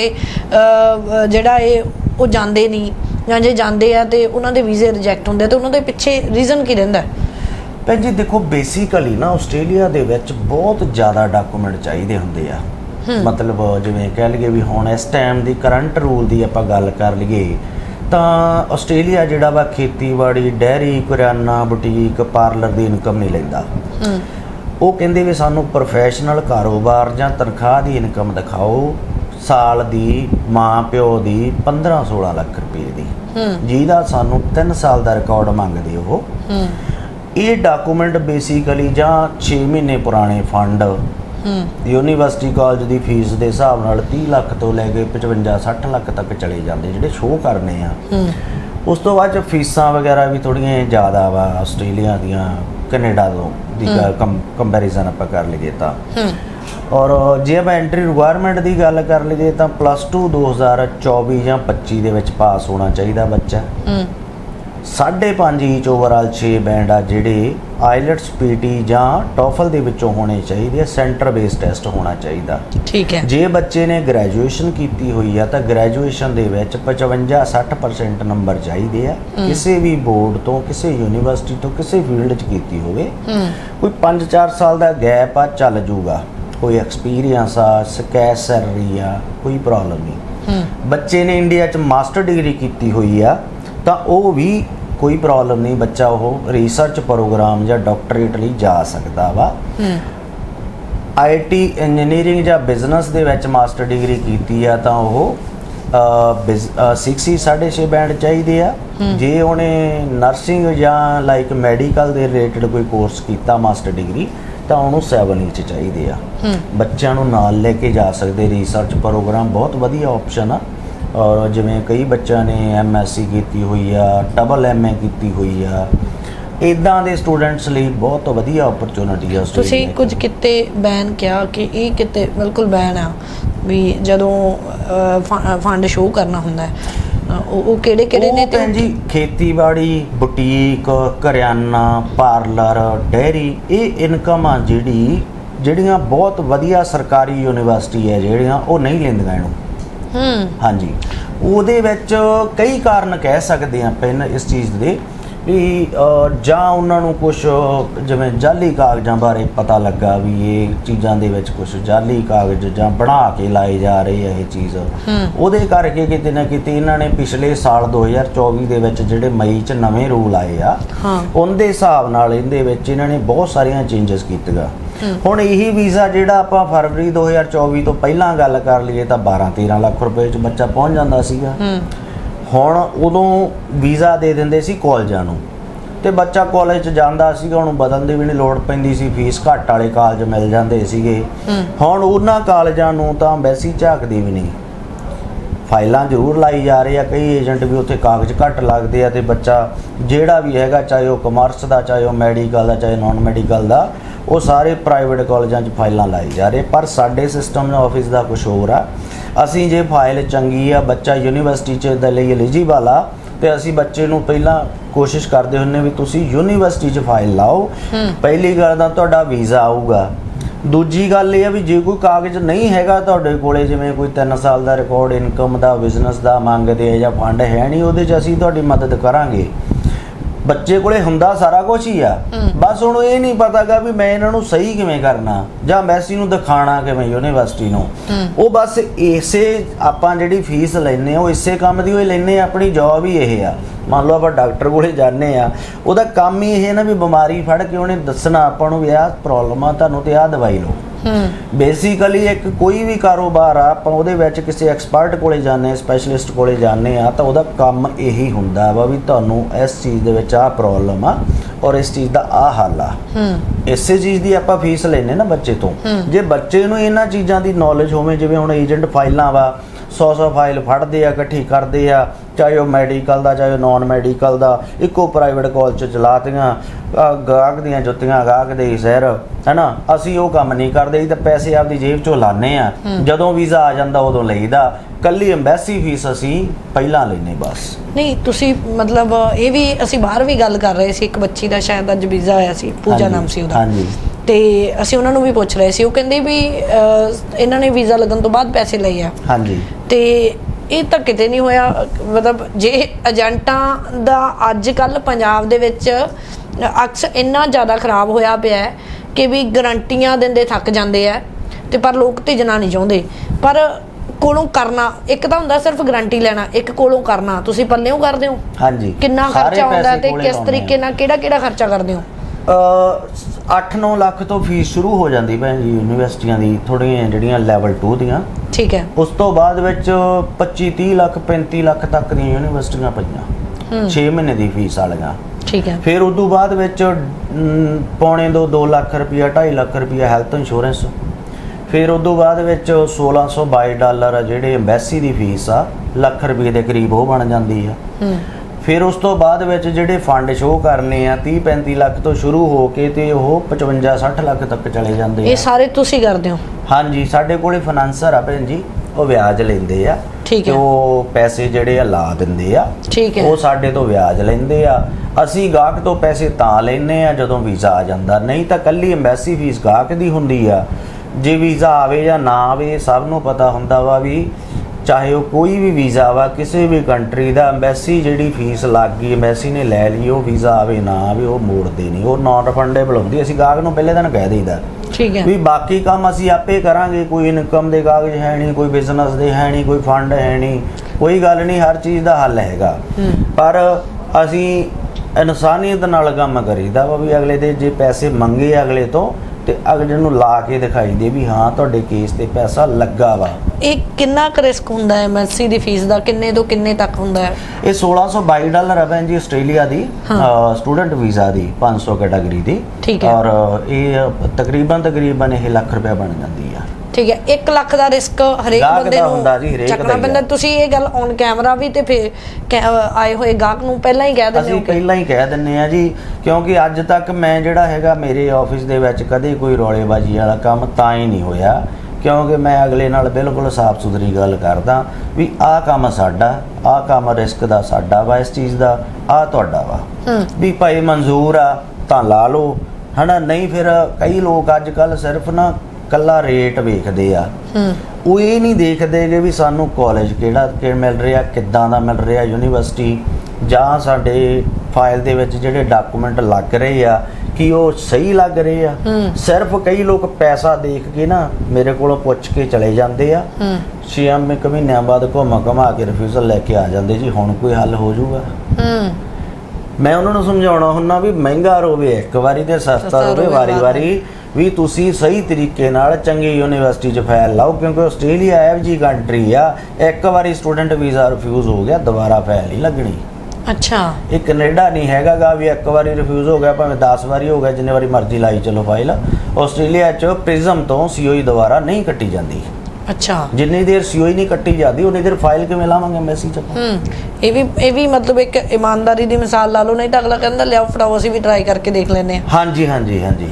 ਜਿਹੜਾ ਇਹ ਉਹ ਜਾਂਦੇ ਨਹੀਂ। ਜਾਂ ਜੇ ਜਾਂਦੇ ਆ ਤੇ ਉਹਨਾਂ ਦੇ ਵੀਜ਼ੇ ਰਿਜੈਕਟ ਹੁੰਦੇ ਤੇ ਉਹਨਾਂ ਦੇ ਪਿੱਛੇ ਰੀਜ਼ਨ ਕੀ ਰਹਿੰਦਾ? ਭੈਣ ਜੀ ਦੇਖੋ ਬੇਸਿਕਲੀ ਨਾ ਆਸਟ੍ਰੇਲੀਆ ਦੇ ਵਿੱਚ ਬਹੁਤ ਜ਼ਿਆਦਾ ਡਾਕੂਮੈਂਟ ਚਾਹੀਦੇ ਹੁੰਦੇ ਆ। ਮਤਲਬ ਜਿਵੇਂ ਕਹਿ ਲਈਏ ਵੀ ਹੁਣ ਇਸ ਟਾਈਮ ਦੀ ਕਰੰਟ ਰੂਲ ਦੀ ਆਪਾਂ ਗੱਲ ਕਰ ਲਈਏ ਤਾਂ ਆਸਟ੍ਰੇਲੀਆ ਜਿਹੜਾ ਵਾ ਖੇਤੀਬਾੜੀ ਡੈਰੀ ਕਰਿਆਨਾ ਬੁਟੀਕ ਪਾਰਲਰ ਦੀ ਇਨਕਮ ਨਹੀਂ ਲੈਂਦਾ। ਹੂੰ। ਉਹ ਕਹਿੰਦੇ ਵੀ ਸਾਨੂੰ ਪ੍ਰੋਫੈਸ਼ਨਲ ਕਾਰੋਬਾਰ ਜਾਂ ਤਨਖਾਹ ਦੀ ਇਨਕਮ ਦਿਖਾਓ ਸਾਲ ਦੀ ਮਾਂ ਪਿਓ ਦੀ 15 16 ਲੱਖ ਰੁਪਏ ਦੀ। ਹੂੰ। ਜਿਹਦਾ ਸਾਨੂੰ 3 ਸਾਲ ਦਾ ਰਿਕਾਰਡ ਮੰਗਦੇ ਉਹ। ਹੂੰ। ਇਹ ਡਾਕੂਮੈਂਟ ਬੇਸਿਕਲੀ ਜਾਂ 6 ਮਹੀਨੇ ਪੁਰਾਣੇ ਫੰਡ ਯੂਨੀਵਰਸਿਟੀ ਕਾਲਜ ਦੀ ਫੀਸ ਦੇ ਹਿਸਾਬ ਨਾਲ 30 ਲੱਖ ਤੋਂ ਲੈ ਕੇ 55 60 ਲੱਖ ਤੱਕ ਚਲੇ ਜਾਂਦੇ ਜਿਹੜੇ ਸ਼ੋਅ ਕਰਨੇ ਆ। ਉਸ ਤੋਂ ਬਾਅਦ ਫੀਸਾਂ ਵਗੈਰਾ ਵੀ ਥੋੜੀਆਂ ਜ਼ਿਆਦਾ ਵਾ ਆਸਟ੍ਰੇਲੀਆ ਦੀਆਂ ਕੈਨੇਡਾ ਤੋਂ ਦੀ ਕੰਪੈਰੀਜ਼ਨ ਆਪਾਂ ਕਰ ਲਈਏ ਤਾਂ। ਹੂੰ। ਔਰ ਜੇ ਆਪਾਂ ਐਂਟਰੀ ਰਿਕੁਆਇਰਮੈਂਟ ਦੀ ਗੱਲ ਕਰ ਲਈਏ ਤਾਂ ਪਲੱਸ 2 2024 ਜਾਂ 25 ਦੇ ਵਿੱਚ ਪਾਸ ਹੋਣਾ ਚਾਹੀਦਾ ਬੱਚਾ। ਹੂੰ। 5.5 ਈਚ ਓਵਰਆਲ 6 ਬੈਂਡ ਆ ਜਿਹੜੇ ਆਈਲਟਸ ਪੀਟੀ ਜਾਂ ਟੋਫਲ ਦੇ ਵਿੱਚੋਂ ਹੋਣੇ ਚਾਹੀਦੇ ਆ ਸੈਂਟਰ ਬੇਸ ਟੈਸਟ ਹੋਣਾ ਚਾਹੀਦਾ। ਠੀਕ ਹੈ। ਜੇ ਬੱਚੇ ਨੇ ਗ੍ਰੈਜੂਏਸ਼ਨ ਕੀਤੀ ਹੋਈ ਆ ਤਾਂ ਗ੍ਰੈਜੂਏਸ਼ਨ ਦੇ ਵਿੱਚ 55 60% ਨੰਬਰ ਚਾਹੀਦੇ ਆ। ਕਿਸੇ ਵੀ ਬੋਰਡ ਤੋਂ ਕਿਸੇ ਯੂਨੀਵਰਸਿਟੀ ਤੋਂ ਕਿਸੇ ਫੀਲਡ 'ਚ ਕੀਤੀ ਹੋਵੇ। ਕੋਈ 5-4 ਸਾਲ ਦਾ ਗੈਪ ਆ ਚੱਲ ਜੂਗਾ। ਕੋਈ ਐਕਸਪੀਰੀਅੰਸ ਆ ਸਕੈਸ ਸੈਲਰੀ ਆ ਕੋਈ ਪ੍ਰੋਬਲਮ ਨਹੀਂ। ਬੱਚੇ ਨੇ ਇੰਡੀਆ 'ਚ ਮਾਸਟਰ ਡਿਗਰੀ ਕੀਤੀ ਹੋਈ ਆ ਤਾਂ ਉਹ ਵੀ ਕੋਈ ਪ੍ਰੋਬਲਮ ਨਹੀਂ ਬੱਚਾ ਉਹ ਰਿਸਰਚ ਪ੍ਰੋਗਰਾਮ ਜਾਂ ਡਾਕਟਰੇਟ ਲਈ ਜਾ ਸਕਦਾ ਵਾ। ਆਈਟੀ ਇੰਜੀਨੀਅਰਿੰਗ ਜਾਂ ਬਿਜ਼ਨਸ ਦੇ ਵਿੱਚ ਮਾਸਟਰ ਡਿਗਰੀ ਕੀਤੀ ਆ ਤਾਂ ਉਹ 6 6.5 ਬੈਂਡ ਚਾਹੀਦੇ ਆ। ਜੇ ਉਹਨੇ ਨਰਸਿੰਗ ਜਾਂ ਲਾਈਕ ਮੈਡੀਕਲ ਦੇ ਰਿਲੇਟਡ ਕੋਈ ਕੋਰਸ ਕੀਤਾ ਮਾਸਟਰ ਡਿਗਰੀ ਤਾਂ ਉਹਨੂੰ 7 ਇੰਚ ਚਾਹੀਦੇ ਆ। ਬੱਚਿਆਂ ਨੂੰ ਨਾਲ ਲੈ ਕੇ ਜਾ ਸਕਦੇ ਰਿਸਰਚ ਪ੍ਰੋਗਰਾਮ ਬਹੁਤ ਵਧੀਆ ਆਪਸ਼ਨ ਆ। ਔਰ ਜਿਵੇਂ ਕਈ ਬੱਚਿਆਂ ਨੇ ਐਮਐਸਸੀ ਕੀਤੀ ਹੋਈ ਆ ਡਬਲ ਐਮਏ ਕੀਤੀ ਹੋਈ ਆ ਇਦਾਂ ਦੇ ਸਟੂਡੈਂਟਸ ਲਈ ਬਹੁਤ ਵਧੀਆ ਓਪਰਚੁਨਿਟੀ ਆ ਤੁਸੀਂ। ਕੁਝ ਕਿਤੇ ਬੈਨ ਕਿਹਾ ਕਿ ਇਹ ਕਿਤੇ ਬਿਲਕੁਲ ਬੈਨ ਆ ਵੀ ਜਦੋਂ ਫੰਡ ਸ਼ੋਅ ਕਰਨਾ ਹੁੰਦਾ ਹੈ ਉਹ ਕਿਹੜੇ ਕਿਹੜੇ ਨੇ ਭੈਣ ਜੀ ਖੇਤੀਬਾੜੀ ਬੁਟੀਕ ਕਰਿਆਨਾ ਪਾਰਲਰ ਡੈਰੀ ਇਹ ਇਨਕਮ ਆ ਜਿਹੜੀ ਜਿਹੜੀਆਂ ਬਹੁਤ ਵਧੀਆ ਸਰਕਾਰੀ ਯੂਨੀਵਰਸਿਟੀ ਹੈ ਜਿਹੜੀਆਂ ਉਹ ਨਹੀਂ ਲੈਂਦੀਆਂ ਇਹਨੂੰ ਹੂੰ। ਹਾਂਜੀ। ਉਹਦੇ ਵਿੱਚ ਕਈ ਕਾਰਨ ਕਹਿ ਸਕਦੇ ਆ ਪੈਨ ਇਸ ਚੀਜ਼ ਦੇ ਵੀ ਜਾਂ ਉਹਨਾਂ ਨੂੰ ਕੁਝ ਜਿਵੇਂ ਜਾਲੀ ਕਾਗਜ਼ਾਂ ਬਾਰੇ ਪਤਾ ਲੱਗਾ ਵੀ ਇਹ ਚੀਜ਼ਾਂ ਦੇ ਵਿੱਚ ਕੁਝ ਜਾਲੀ ਕਾਗਜ਼ ਜਾਂ ਬਣਾ ਕੇ ਲਾਏ ਜਾ ਰਹੇ ਆ ਇਹ ਚੀਜ਼। ਉਹਦੇ ਕਰਕੇ ਕਿਤੇ ਨਾ ਕਿਤੇ ਇਹਨਾਂ ਨੇ ਪਿਛਲੇ ਸਾਲ 2024 ਦੇ ਵਿੱਚ ਜਿਹੜੇ ਮਈ 'ਚ ਨਵੇਂ ਰੂਲ ਆਏ ਆ ਹਾਂ। ਉਹਦੇ ਹਿਸਾਬ ਨਾਲ ਇਹਦੇ ਵਿੱਚ ਇਹਨਾਂ ਨੇ ਬਹੁਤ ਸਾਰੀਆਂ ਚੇਂਜਸ ਕੀਤੀਆਂ। ਹੁਣ ਇਹੀ ਵੀਜ਼ਾ ਜਿਹੜਾ ਆਪਾਂ ਫਰਵਰੀ 2024 ਤੋਂ ਪਹਿਲਾਂ ਗੱਲ ਕਰ ਲਈਏ ਤਾਂ 12 13 ਲੱਖ ਰੁਪਏ 'ਚ ਬੱਚਾ ਪਹੁੰਚ ਜਾਂਦਾ ਸੀਗਾ। ਹੁਣ ਉਦੋਂ ਵੀਜ਼ਾ ਦੇ ਦਿੰਦੇ ਸੀ ਕਾਲਜਾਂ ਨੂੰ। ਤੇ ਬੱਚਾ ਕਾਲਜ 'ਚ ਜਾਂਦਾ ਸੀਗਾ ਉਹਨੂੰ ਬਦਲਣ ਦੀ ਵੀ ਨਹੀਂ ਲੋੜ ਪੈਂਦੀ ਸੀ ਫੀਸ ਘੱਟ ਵਾਲੇ ਕਾਲਜ ਮਿਲ ਜਾਂਦੇ ਸੀਗੇ। ਹੁਣ ਉਹਨਾਂ ਕਾਲਜਾਂ ਨੂੰ ਤਾਂ ਐਮਬੈਸੀ ਝਾਕਦੀ ਵੀ ਨਹੀਂ। ਫਾਈਲਾਂ ਜ਼ਰੂਰ ਲਾਈ ਜਾ ਰਹੀ ਆ ਕਈ ਏਜੰਟ ਵੀ ਉੱਥੇ ਕਾਗਜ਼ ਘੱਟ ਲੱਗਦੇ ਆ ਤੇ ਬੱਚਾ ਜਿਹੜਾ ਵੀ ਹੈਗਾ ਚਾਹੇ ਉਹ ਕਮਰਸ ਦਾ ਚਾਹੇ ਉਹ ਮੈਡੀਕਲ ਦਾ ਚਾਹੇ ਨਾਨ ਮੈਡੀਕਲ ਦਾ ਉਹ ਸਾਰੇ ਪ੍ਰਾਈਵੇਟ ਕਾਲਜਾਂ 'ਚ ਫਾਈਲਾਂ ਲਾਈ ਜਾ ਰਹੇ ਪਰ ਸਾਡੇ ਸਿਸਟਮ ਆਫਿਸ ਦਾ ਕੁਝ ਹੋਰ ਆ। ਅਸੀਂ ਜੇ ਫਾਈਲ ਚੰਗੀ ਆ ਬੱਚਾ ਯੂਨੀਵਰਸਿਟੀ 'ਚ ਦੇ ਲਈ ਐਲੀਜੀਬਲ ਆ ਤੇ ਅਸੀਂ ਬੱਚੇ ਨੂੰ ਪਹਿਲਾਂ ਕੋਸ਼ਿਸ਼ ਕਰਦੇ ਹੁੰਨੇ ਵੀ ਤੁਸੀਂ ਯੂਨੀਵਰਸਿਟੀ 'ਚ ਫਾਈਲ ਲਾਓ। ਪਹਿਲੀ ਗੱਲ ਤਾਂ ਤੁਹਾਡਾ ਵੀਜ਼ਾ ਆਊਗਾ। ਦੂਜੀ ਗੱਲ ਇਹ ਆ ਵੀ ਜੇ ਕੋਈ ਕਾਗਜ਼ ਨਹੀਂ ਹੈਗਾ ਤੁਹਾਡੇ ਕੋਲੇ ਜਿਵੇਂ ਕੋਈ 3 ਸਾਲ ਦਾ ਰਿਕਾਰਡ ਇਨਕਮ ਦਾ ਬਿਜ਼ਨਸ ਦਾ ਮੰਗਦੇ ਆ ਜਾਂ ਫੰਡ ਹੈ ਨਹੀਂ ਉਹਦੇ 'ਚ ਅਸੀਂ ਤੁਹਾਡੀ ਮਦਦ ਕਰਾਂਗੇ। ਬੱਚੇ ਕੋਲੇ ਹੁੰਦਾ ਸਾਰਾ ਕੁਝ ਹੀ ਆ। ਬਸ ਹੁਣ ਇਹ ਨਹੀਂ ਪਤਾਗਾ ਵੀ ਮੈਂ ਇਹਨਾਂ ਨੂੰ ਸਹੀ ਕਿਵੇਂ ਕਰਨਾ ਜਾਂ ਮੈਸੀ ਨੂੰ ਦਿਖਾਣਾ ਕਿਵੇਂ ਯੂਨੀਵਰਸਿਟੀ ਨੂੰ। ਉਹ ਬਸ ਇਸੇ ਆਪਾਂ ਜਿਹੜੀ ਫੀਸ ਲੈਨੇ ਆ ਉਹ ਇਸੇ ਕੰਮ ਦੀ ਹੋਈ ਲੈਨੇ ਆ ਆਪਣੀ ਜੌਬ ਹੀ ਇਹ ਆ। ਮੰਨ ਲਓ ਆਪਾਂ ਡਾਕਟਰ ਕੋਲੇ ਜਾਂਦੇ ਆ ਉਹਦਾ ਕੰਮ ਹੀ ਇਹ ਨਾ ਵੀ ਬਿਮਾਰੀ ਫੜ ਕੇ ਉਹਨੇ ਦੱਸਣਾ ਆਪਾਂ ਨੂੰ ਵੀ ਆਹ ਪ੍ਰੋਬਲਮ ਆ ਤੁਹਾਨੂੰ ਤੇ ਆਹ ਦਵਾਈ ਲਓ। ਬੇਸਿਕਲੀ ਇੱਕ ਕੋਈ ਵੀ ਕਾਰੋਬਾਰ ਆ ਆਪਾਂ ਉਹਦੇ ਵਿੱਚ ਕਿਸੇ ਐਕਸਪਰਟ ਕੋਲੇ ਜਾਂਦੇ ਆ ਸਪੈਸ਼ਲਿਸਟ ਕੋਲੇ ਜਾਂਦੇ ਆ ਤਾਂ ਉਹਦਾ ਕੰਮ ਇਹੀ ਹੁੰਦਾ ਵਾ ਵੀ ਤੁਹਾਨੂੰ ਇਸ ਚੀਜ਼ ਦੇ ਵਿੱਚ ਆਹ ਪ੍ਰੋਬਲਮ ਆ ਔਰ ਇਸ ਚੀਜ਼ ਦਾ ਆਹ ਹੱਲ ਆ। ਇਸੇ ਚੀਜ਼ ਦੀ ਆਪਾਂ ਫੀਸ ਲੈਨੇ ਨਾ ਬੱਚੇ ਤੋਂ। ਜੇ ਬੱਚੇ ਨੂੰ ਇਹਨਾਂ ਚੀਜ਼ਾਂ ਦੀ ਨੌਲੇਜ ਹੋਵੇ ਜਿਵੇਂ ਹੁਣ ਏਜੰਟ ਫਾਈਲਾਂ ਵਾ 100 100 ਫਾਈਲ ਫੜਦੇ ਆ ਇਕੱਠੀ ਕਰਦੇ ਆ ਚਾਹੇ ਉਹ ਮੈਡੀਕਲ ਦਾ ਚਾਹੇ ਨਾਨ ਮੈਡੀਕਲ ਦਾ ਇੱਕੋ ਪ੍ਰਾਈਵੇਟ ਕਾਲਜ ਚ ਚਲਾਤੀਆਂ ਗਾਹਕ ਦੀਆਂ ਜੁੱਤੀਆਂ ਗਾਹਕ ਦੇ ਸਿਰ ਹੈਨਾ? ਅਸੀਂ ਉਹ ਕੰਮ ਨਹੀਂ ਕਰਦੇ ਇਹ ਤਾਂ ਪੈਸੇ ਆਪਦੀ ਜੇਬ ਚੋਂ ਲਾਣੇ ਆ। ਜਦੋਂ ਵੀਜ਼ਾ ਆ ਜਾਂਦਾ ਉਦੋਂ ਲਈਦਾ। ਕੱਲੀ ਐਮਬੈਸੀ ਫੀਸ ਅਸੀਂ ਪਹਿਲਾਂ ਲੈਨੇ ਬਸ। ਨਹੀਂ ਤੁਸੀਂ ਮਤਲਬ ਇਹ ਵੀ ਅਸੀਂ ਬਾਹਰ ਵੀ ਗੱਲ ਕਰ ਰਹੇ ਸੀ ਇੱਕ ਬੱਚੀ ਦਾ ਸ਼ਾਇਦ ਅੱਜ ਵੀਜ਼ਾ ਆਇਆ ਸੀ ਪੂਜਾ ਨਾਮ ਸੀ ਉਹਦਾ। ਹਾਂਜੀ। ਤੇ ਅਸੀਂ ਉਹਨਾਂ ਨੂੰ ਵੀ ਪੁੱਛ ਰਹੇ ਸੀ ਉਹ ਕਹਿੰਦੇ ਵੀ ਅਹ, ਇਹਨਾਂ ਨੇ ਵੀਜ਼ਾ ਲੱਗਣ ਤੋਂ ਬਾਅਦ ਪੈਸੇ ਲਏ ਆ। ਹਾਂਜੀ। ਤੇ ਇਹ ਤਾਂ ਕਿਤੇ ਨਹੀਂ ਹੋਇਆ ਮਤਲਬ ਜੇ ਏਜੰਟਾਂ ਦਾ ਅੱਜ ਕੱਲ ਪੰਜਾਬ ਦੇ ਵਿੱਚ ਅਕਸ ਇੰਨਾ ਜ਼ਿਆਦਾ ਖਰਾਬ ਹੋਇਆ ਪਿਆ ਹੈ ਕਿ ਵੀ ਗਰੰਟੀਆਂ ਦਿੰਦੇ ਥੱਕ ਜਾਂਦੇ ਆ ਤੇ ਪਰ ਲੋਕ ਭੇਜਣਾ ਨਹੀਂ ਚਾਹੁੰਦੇ। ਪਰ ਕੋਲੋਂ ਕਰਨਾ ਇੱਕ ਤਾਂ ਹੁੰਦਾ ਸਿਰਫ ਗਰੰਟੀ ਲੈਣਾ ਇੱਕ ਕੋਲੋਂ ਕਰਨਾ ਤੁਸੀਂ ਪੱਲਿਓਂ ਕਰਦੇ ਹੋ? ਹਾਂਜੀ। ਕਿੰਨਾ ਸਾਰੇ ਖਰਚਾ ਪੈਸੇ ਤੇ ਕੋਲੇ ਕਿਸ ਤਰੀਕੇ। ਨਾਲ ਕਿਹੜਾ ਕਿਹੜਾ ਖਰਚਾ ਕਰਦੇ ਹੋ? ਅ 8-9 ਲੱਖ ਤੋਂ ਫੀਸ ਸ਼ੁਰੂ ਹੋ ਜਾਂਦੀ ਭੈਣ ਜੀ ਯੂਨੀਵਰਸਿਟੀਆਂ ਦੀ ਥੋੜੀਆਂ ਜਿਹੜੀਆਂ ਲੈਵਲ 2 ਦੀਆਂ। ਠੀਕ ਹੈ। ਉਸ ਤੋਂ ਬਾਅਦ ਵਿੱਚ 25-30 ਲੱਖ 35 ਲੱਖ ਤੱਕ ਦੀਆਂ ਯੂਨੀਵਰਸਿਟੀਆਂ ਪਈਆਂ। 6 ਮਹੀਨੇ ਦੀ ਫੀਸ ਵਾਲੀਆਂ। ਠੀਕ ਹੈ। ਫਿਰ ਉਸ ਤੋਂ ਬਾਅਦ ਵਿੱਚ ਪੌਣੇ 2 2 ਲੱਖ ਰੁਪਇਆ 2.5 ਲੱਖ ਰੁਪਇਆ ਹੈਲਥ ਇੰਸ਼ੋਰੈਂਸ ਫਿਰ ਉਸ ਤੋਂ ਬਾਅਦ ਵਿੱਚ 1622 ਡਾਲਰ ਆ ਜਿਹੜੇ ਐਮਬੈਸੀ ਦੀ ਫੀਸ ਆ ਲੱਖ ਰੁਪਏ ਦੇ ਕਰੀਬ ਉਹ ਬਣ ਜਾਂਦੀ ਆ। ਹੂੰ। ਫਿਰ ਉਸ ਤੋਂ ਬਾਅਦ ਵਿੱਚ ਜਿਹੜੇ ਫੰਡ ਸ਼ੋਅ ਕਰਨੇ ਆ 30 35 ਲੱਖ ਤੋਂ ਸ਼ੁਰੂ ਹੋ ਕੇ ਤੇ ਉਹ 55 60 ਲੱਖ ਤੱਕ ਚਲੇ ਜਾਂਦੇ ਇਹ ਆ ਸਾਰੇ ਤੁਸੀਂ ਕਰਦੇ ਹੋ? ਹਾਂਜੀ ਸਾਡੇ ਕੋਲੇ ਫਾਈਨਾਂਸਰ ਆ ਭੈਣ ਜੀ ਉਹ ਵਿਆਜ ਲੈਂਦੇ ਆ ਠੀਕ ਹੈ। ਉਹ ਪੈਸੇ ਜਿਹੜੇ ਆ ਲਾ ਦਿੰਦੇ ਆ। ਠੀਕ ਹੈ। ਉਹ ਸਾਡੇ ਤੋਂ ਵਿਆਜ ਲੈਂਦੇ ਆ। ਅਸੀਂ ਗਾਹਕ ਤੋਂ ਪੈਸੇ ਤਾਂ ਲੈਨੇ ਆ ਜਦੋਂ ਵੀਜ਼ਾ ਆ ਜਾਂਦਾ। ਨਹੀਂ ਤਾਂ ਕੱਲੀ ਐਮਬੈਸੀ ਫੀਸ ਗਾਹਕ ਦੀ ਹੁੰਦੀ ਆ। ਜੇ ਵੀਜ਼ਾ ਆਵੇ ਜਾਂ ਨਾ ਆਵੇ ਸਭ ਨੂੰ ਪਤਾ ਹੁੰਦਾ ਵਾ ਵੀ ਚਾਹੇ ਉਹ ਕੋਈ ਵੀ ਵੀਜ਼ਾ ਵਾ ਕਿਸੇ ਵੀ ਕੰਟਰੀ ਦਾ ਐਮਬੈਸੀ ਜਿਹੜੀ ਫੀਸ ਲੱਗ ਗਈ ਐਮਬੈਸੀ ਨੇ ਲੈ ਲਈ ਉਹ ਵੀਜ਼ਾ ਆਵੇ ਨਾ ਆਵੇ ਉਹ ਮੋੜਦੇ ਨਹੀਂ ਉਹ ਨਾਨ ਰਿਫੰਡੇਬਲ ਹੁੰਦੀ ਅਸੀਂ ਗਾਹਕ ਨੂੰ ਪਹਿਲੇ ਦਿਨ ਕਹਿ ਦੇਈਦਾ। ਠੀਕ ਹੈ। ਵੀ ਬਾਕੀ ਕੰਮ ਅਸੀਂ ਆਪੇ ਕਰਾਂਗੇ ਕੋਈ ਇਨਕਮ ਦੇ ਕਾਗਜ਼ ਹੈ ਨਹੀਂ ਕੋਈ ਬਿਜ਼ਨਸ ਦੇ ਹੈ ਨਹੀਂ ਕੋਈ ਫੰਡ ਹੈ ਨਹੀਂ ਕੋਈ ਗੱਲ ਨਹੀਂ ਹਰ ਚੀਜ਼ ਦਾ ਹੱਲ ਹੈਗਾ। ਪਰ ਅਸੀਂ ਇਨਸਾਨੀਅਤ ਨਾਲ ਕੰਮ ਕਰੀਦਾ ਵਾ ਵੀ ਅਗਲੇ ਦੇ ਜੇ ਪੈਸੇ ਮੰਗੇ ਅਗਲੇ ਤੋਂ ਤੇ ਅਗਲੇ ਨੂੰ ਲਾ ਕੇ ਦਿਖਾਈ ਦੇ ਵੀ ਹਾਂ ਤੁਹਾਡੇ ਕੇਸ ਤੇ ਪੈਸਾ ਲੱਗਾ ਵਾ। ਇਹ ਕਿੰਨਾ ਕੁ ਰਿਸਕ ਹੁੰਦਾ ਹੈ ਐਮਐਸਸੀ ਦੀ ਫੀਸ ਦਾ? ਕਿੰਨੇ ਤੋਂ ਕਿੰਨੇ ਤੱਕ ਹੁੰਦਾ ਹੈ? ਇਹ 1622 ਡਾਲਰ ਹੈ ਭੈਣ ਜੀ ਆਸਟ੍ਰੇਲੀਆ ਦੀ ਸਟੂਡੈਂਟ ਵੀਜ਼ਾ ਦੀ 500 ਕੈਟਾਗਰੀ ਦੀ। ਠੀਕ ਹੈ। ਔਰ ਇਹ ਤਕਰੀਬਨ ਤਕਰੀਬਨ ਇਹ ਲੱਖ ਰੁਪਏ ਬਣ ਜਾਂਦੀ ਆ। ਠੀਕ ਹੈ 1 ਲੱਖ ਦਾ ਰਿਸਕ ਹਰੇਕ ਗਾਹਕ ਬੰਦੇ ਦਾ ਹੁੰਦਾ ਜੀ, ਨੂੰ ਹਰੇਕ ਚੱਕਣਾ ਹੀ ਪੈਂਦਾ। ਹੈ। ਤੁਸੀਂ ਇਹ ਗੱਲ ਔਨ ਕੈਮਰਾ ਵੀ ਤੇ ਫਿਰ ਕੈ- ਅਹ ਆਏ ਹੋਏ ਗਾਹਕ ਨੂੰ ਪਹਿਲਾਂ ਹੀ ਕਹਿ ਦਿੰਦੇ ਅਸੀਂ ਹੋ ਕਿ ਪਹਿਲਾਂ ਹੀ ਕਹਿ ਦਿੰਨੇ ਆ ਜੀ ਕਿਉਂਕਿ ਅੱਜ ਤੱਕ ਮੈਂ ਜਿਹੜਾ ਹੈਗਾ ਮੇਰੇ ਆਫਿਸ ਦੇ ਵਿੱਚ ਕਦੇ ਕੋਈ ਰੌਲੇਬਾਜ਼ੀ ਵਾਲਾ ਕੰਮ ਤਾਂ ਹੀ ਨਹੀਂ ਹੋਇਆ ਕਿਉਂਕਿ ਮੈਂ ਅਗਲੇ ਨਾਲ ਬਿਲਕੁਲ ਸਾਫ਼ ਸੁਥਰੀ ਗੱਲ ਕਰਦਾ ਵੀ ਆਹ ਕੰਮ ਸਾਡਾ ਆਹ ਕੰਮ ਰਿਸਕ ਦਾ ਸਾਡਾ ਵਾ ਇਸ ਚੀਜ਼ ਦਾ ਆਹ ਤੁਹਾਡਾ ਵਾ। ਵੀ ਭਾਈ ਮਨਜ਼ੂਰ ਆ ਤਾਂ ਲਾ ਲਓ। ਹਨਾ ਨਹੀਂ ਫਿਰ ਕਈ ਲੋਕ ਅੱਜ ਕੱਲ ਸਿਰਫ ਨਾ ਕੱਲਾ ਰੇਟ ਵੇਖਦੇ ਆ। ਉਹ ਇਹ ਨਹੀਂ ਦੇਖਦੇ ਕਿ ਵੀ ਸਾਨੂੰ ਕਾਲਜ ਕਿਹੜਾ ਕਿ ਮਿਲ ਰਿਹਾ ਕਿੱਦਾਂ ਦਾ ਮਿਲ ਰਿਹਾ ਯੂਨੀਵਰਸਿਟੀ ਜਾਂ ਸਾਡੇ ਫਾਈਲ ਦੇ ਵਿੱਚ ਜਿਹੜੇ ਡਾਕੂਮੈਂਟ ਲੱਗ ਰਹੇ ਆ ਕਿ ਉਹ ਸਹੀ ਲੱਗ ਰਹੇ ਆ। ਸਿਰਫ ਕਈ ਲੋਕ ਪੈਸਾ ਦੇਖ ਕੇ ਨਾ ਮੇਰੇ ਕੋਲੋਂ ਪੁੱਛ ਕੇ ਚਲੇ ਜਾਂਦੇ ਆ। ਛੇ ਇੱਕ ਮਹੀਨਿਆਂ ਬਾਅਦ ਘੁੰਮ ਘਮਾ ਕੇ ਰਿਫਿਊਜ਼ਲ ਲੈ ਕੇ ਆ ਜਾਂਦੇ ਜੀ ਹੁਣ ਕੋਈ ਹੱਲ ਹੋ ਜਾਊਗਾ। ਹੂੰ। ਮੈਂ ਉਹਨਾਂ ਨੂੰ ਸਮਝਾਉਣਾ ਹੁੰਦਾ ਵੀ ਮਹਿੰਗਾ ਰੋਵੇ ਇੱਕ ਵਾਰੀ ਤੇ ਸਸਤਾ ਰੋਵੇ ਵਾਰੀ-ਵਾਰੀ ਵੀ ਤੁਸੀਂ ਸਹੀ ਤਰੀਕੇ ਨਾਲ ਚੰਗੀ ਯੂਨੀਵਰਸਿਟੀ 'ਚ ਫਾਈਲ ਲਾਓ ਕਿਉਂਕਿ ਆਸਟ੍ਰੇਲੀਆ ਇਹੋ ਜੀ ਕੰਟਰੀ ਆ ਇੱਕ ਵਾਰੀ ਸਟੂਡੈਂਟ ਵੀਜ਼ਾ ਰਿਫਿਊਜ਼ ਹੋ ਗਿਆ ਦੁਬਾਰਾ ਫਾਈਲ ਨਹੀਂ ਲੱਗਣੀ। ਅੱਛਾ। ਇਹ ਕੈਨੇਡਾ ਨਹੀਂ ਹੈਗਾਗਾ ਵੀ ਇੱਕ ਵਾਰੀ ਰਿਫਿਊਜ਼ ਹੋ ਗਿਆ ਭਾਵੇਂ 10 ਵਾਰੀ ਹੋ ਗਿਆ ਜਿੰਨੇ ਵਾਰੀ ਮਰਜ਼ੀ ਲਾਈ ਚਲੋ ਫਾਈਲ ਆਸਟ੍ਰੇਲੀਆ 'ਚ ਪ੍ਰਿਜ਼ਮ ਤੋਂ ਸੀਓਈ ਦੁਬਾਰਾ ਨਹੀਂ ਕੱਟੀ ਜਾਂਦੀ। ਅੱਛਾ। ਜਿੰਨੀ ਦੇਰ ਸੀਓਈ ਨਹੀਂ ਕੱਟੀ ਜਾਂਦੀ ਉਨੀ ਦੇਰ ਫਾਈਲ ਕਿਵੇਂ ਲਾਵਾਂਗੇ ਐਮਬੈਸੀ 'ਚ ਆਪਾਂ? ਹੂੰ ਇਹ ਵੀ ਇਹ ਵੀ ਮਤਲਬ ਇੱਕ ਇਮਾਨਦਾਰੀ ਦੀ ਮਿਸਾਲ ਲਾ ਲਓ ਨਹੀਂ ਤਾਂ ਅਗਲਾ ਕਹਿੰਦਾ ਲਿਆਓ ਫੜਾਓ ਅਸੀਂ ਵੀ ਟਰਾਈ ਕਰਕੇ ਦੇਖ ਲੈਂਦੇ ਹਾਂ। ਹਾਂਜੀ ਹਾਂਜੀ ਹਾਂਜੀ।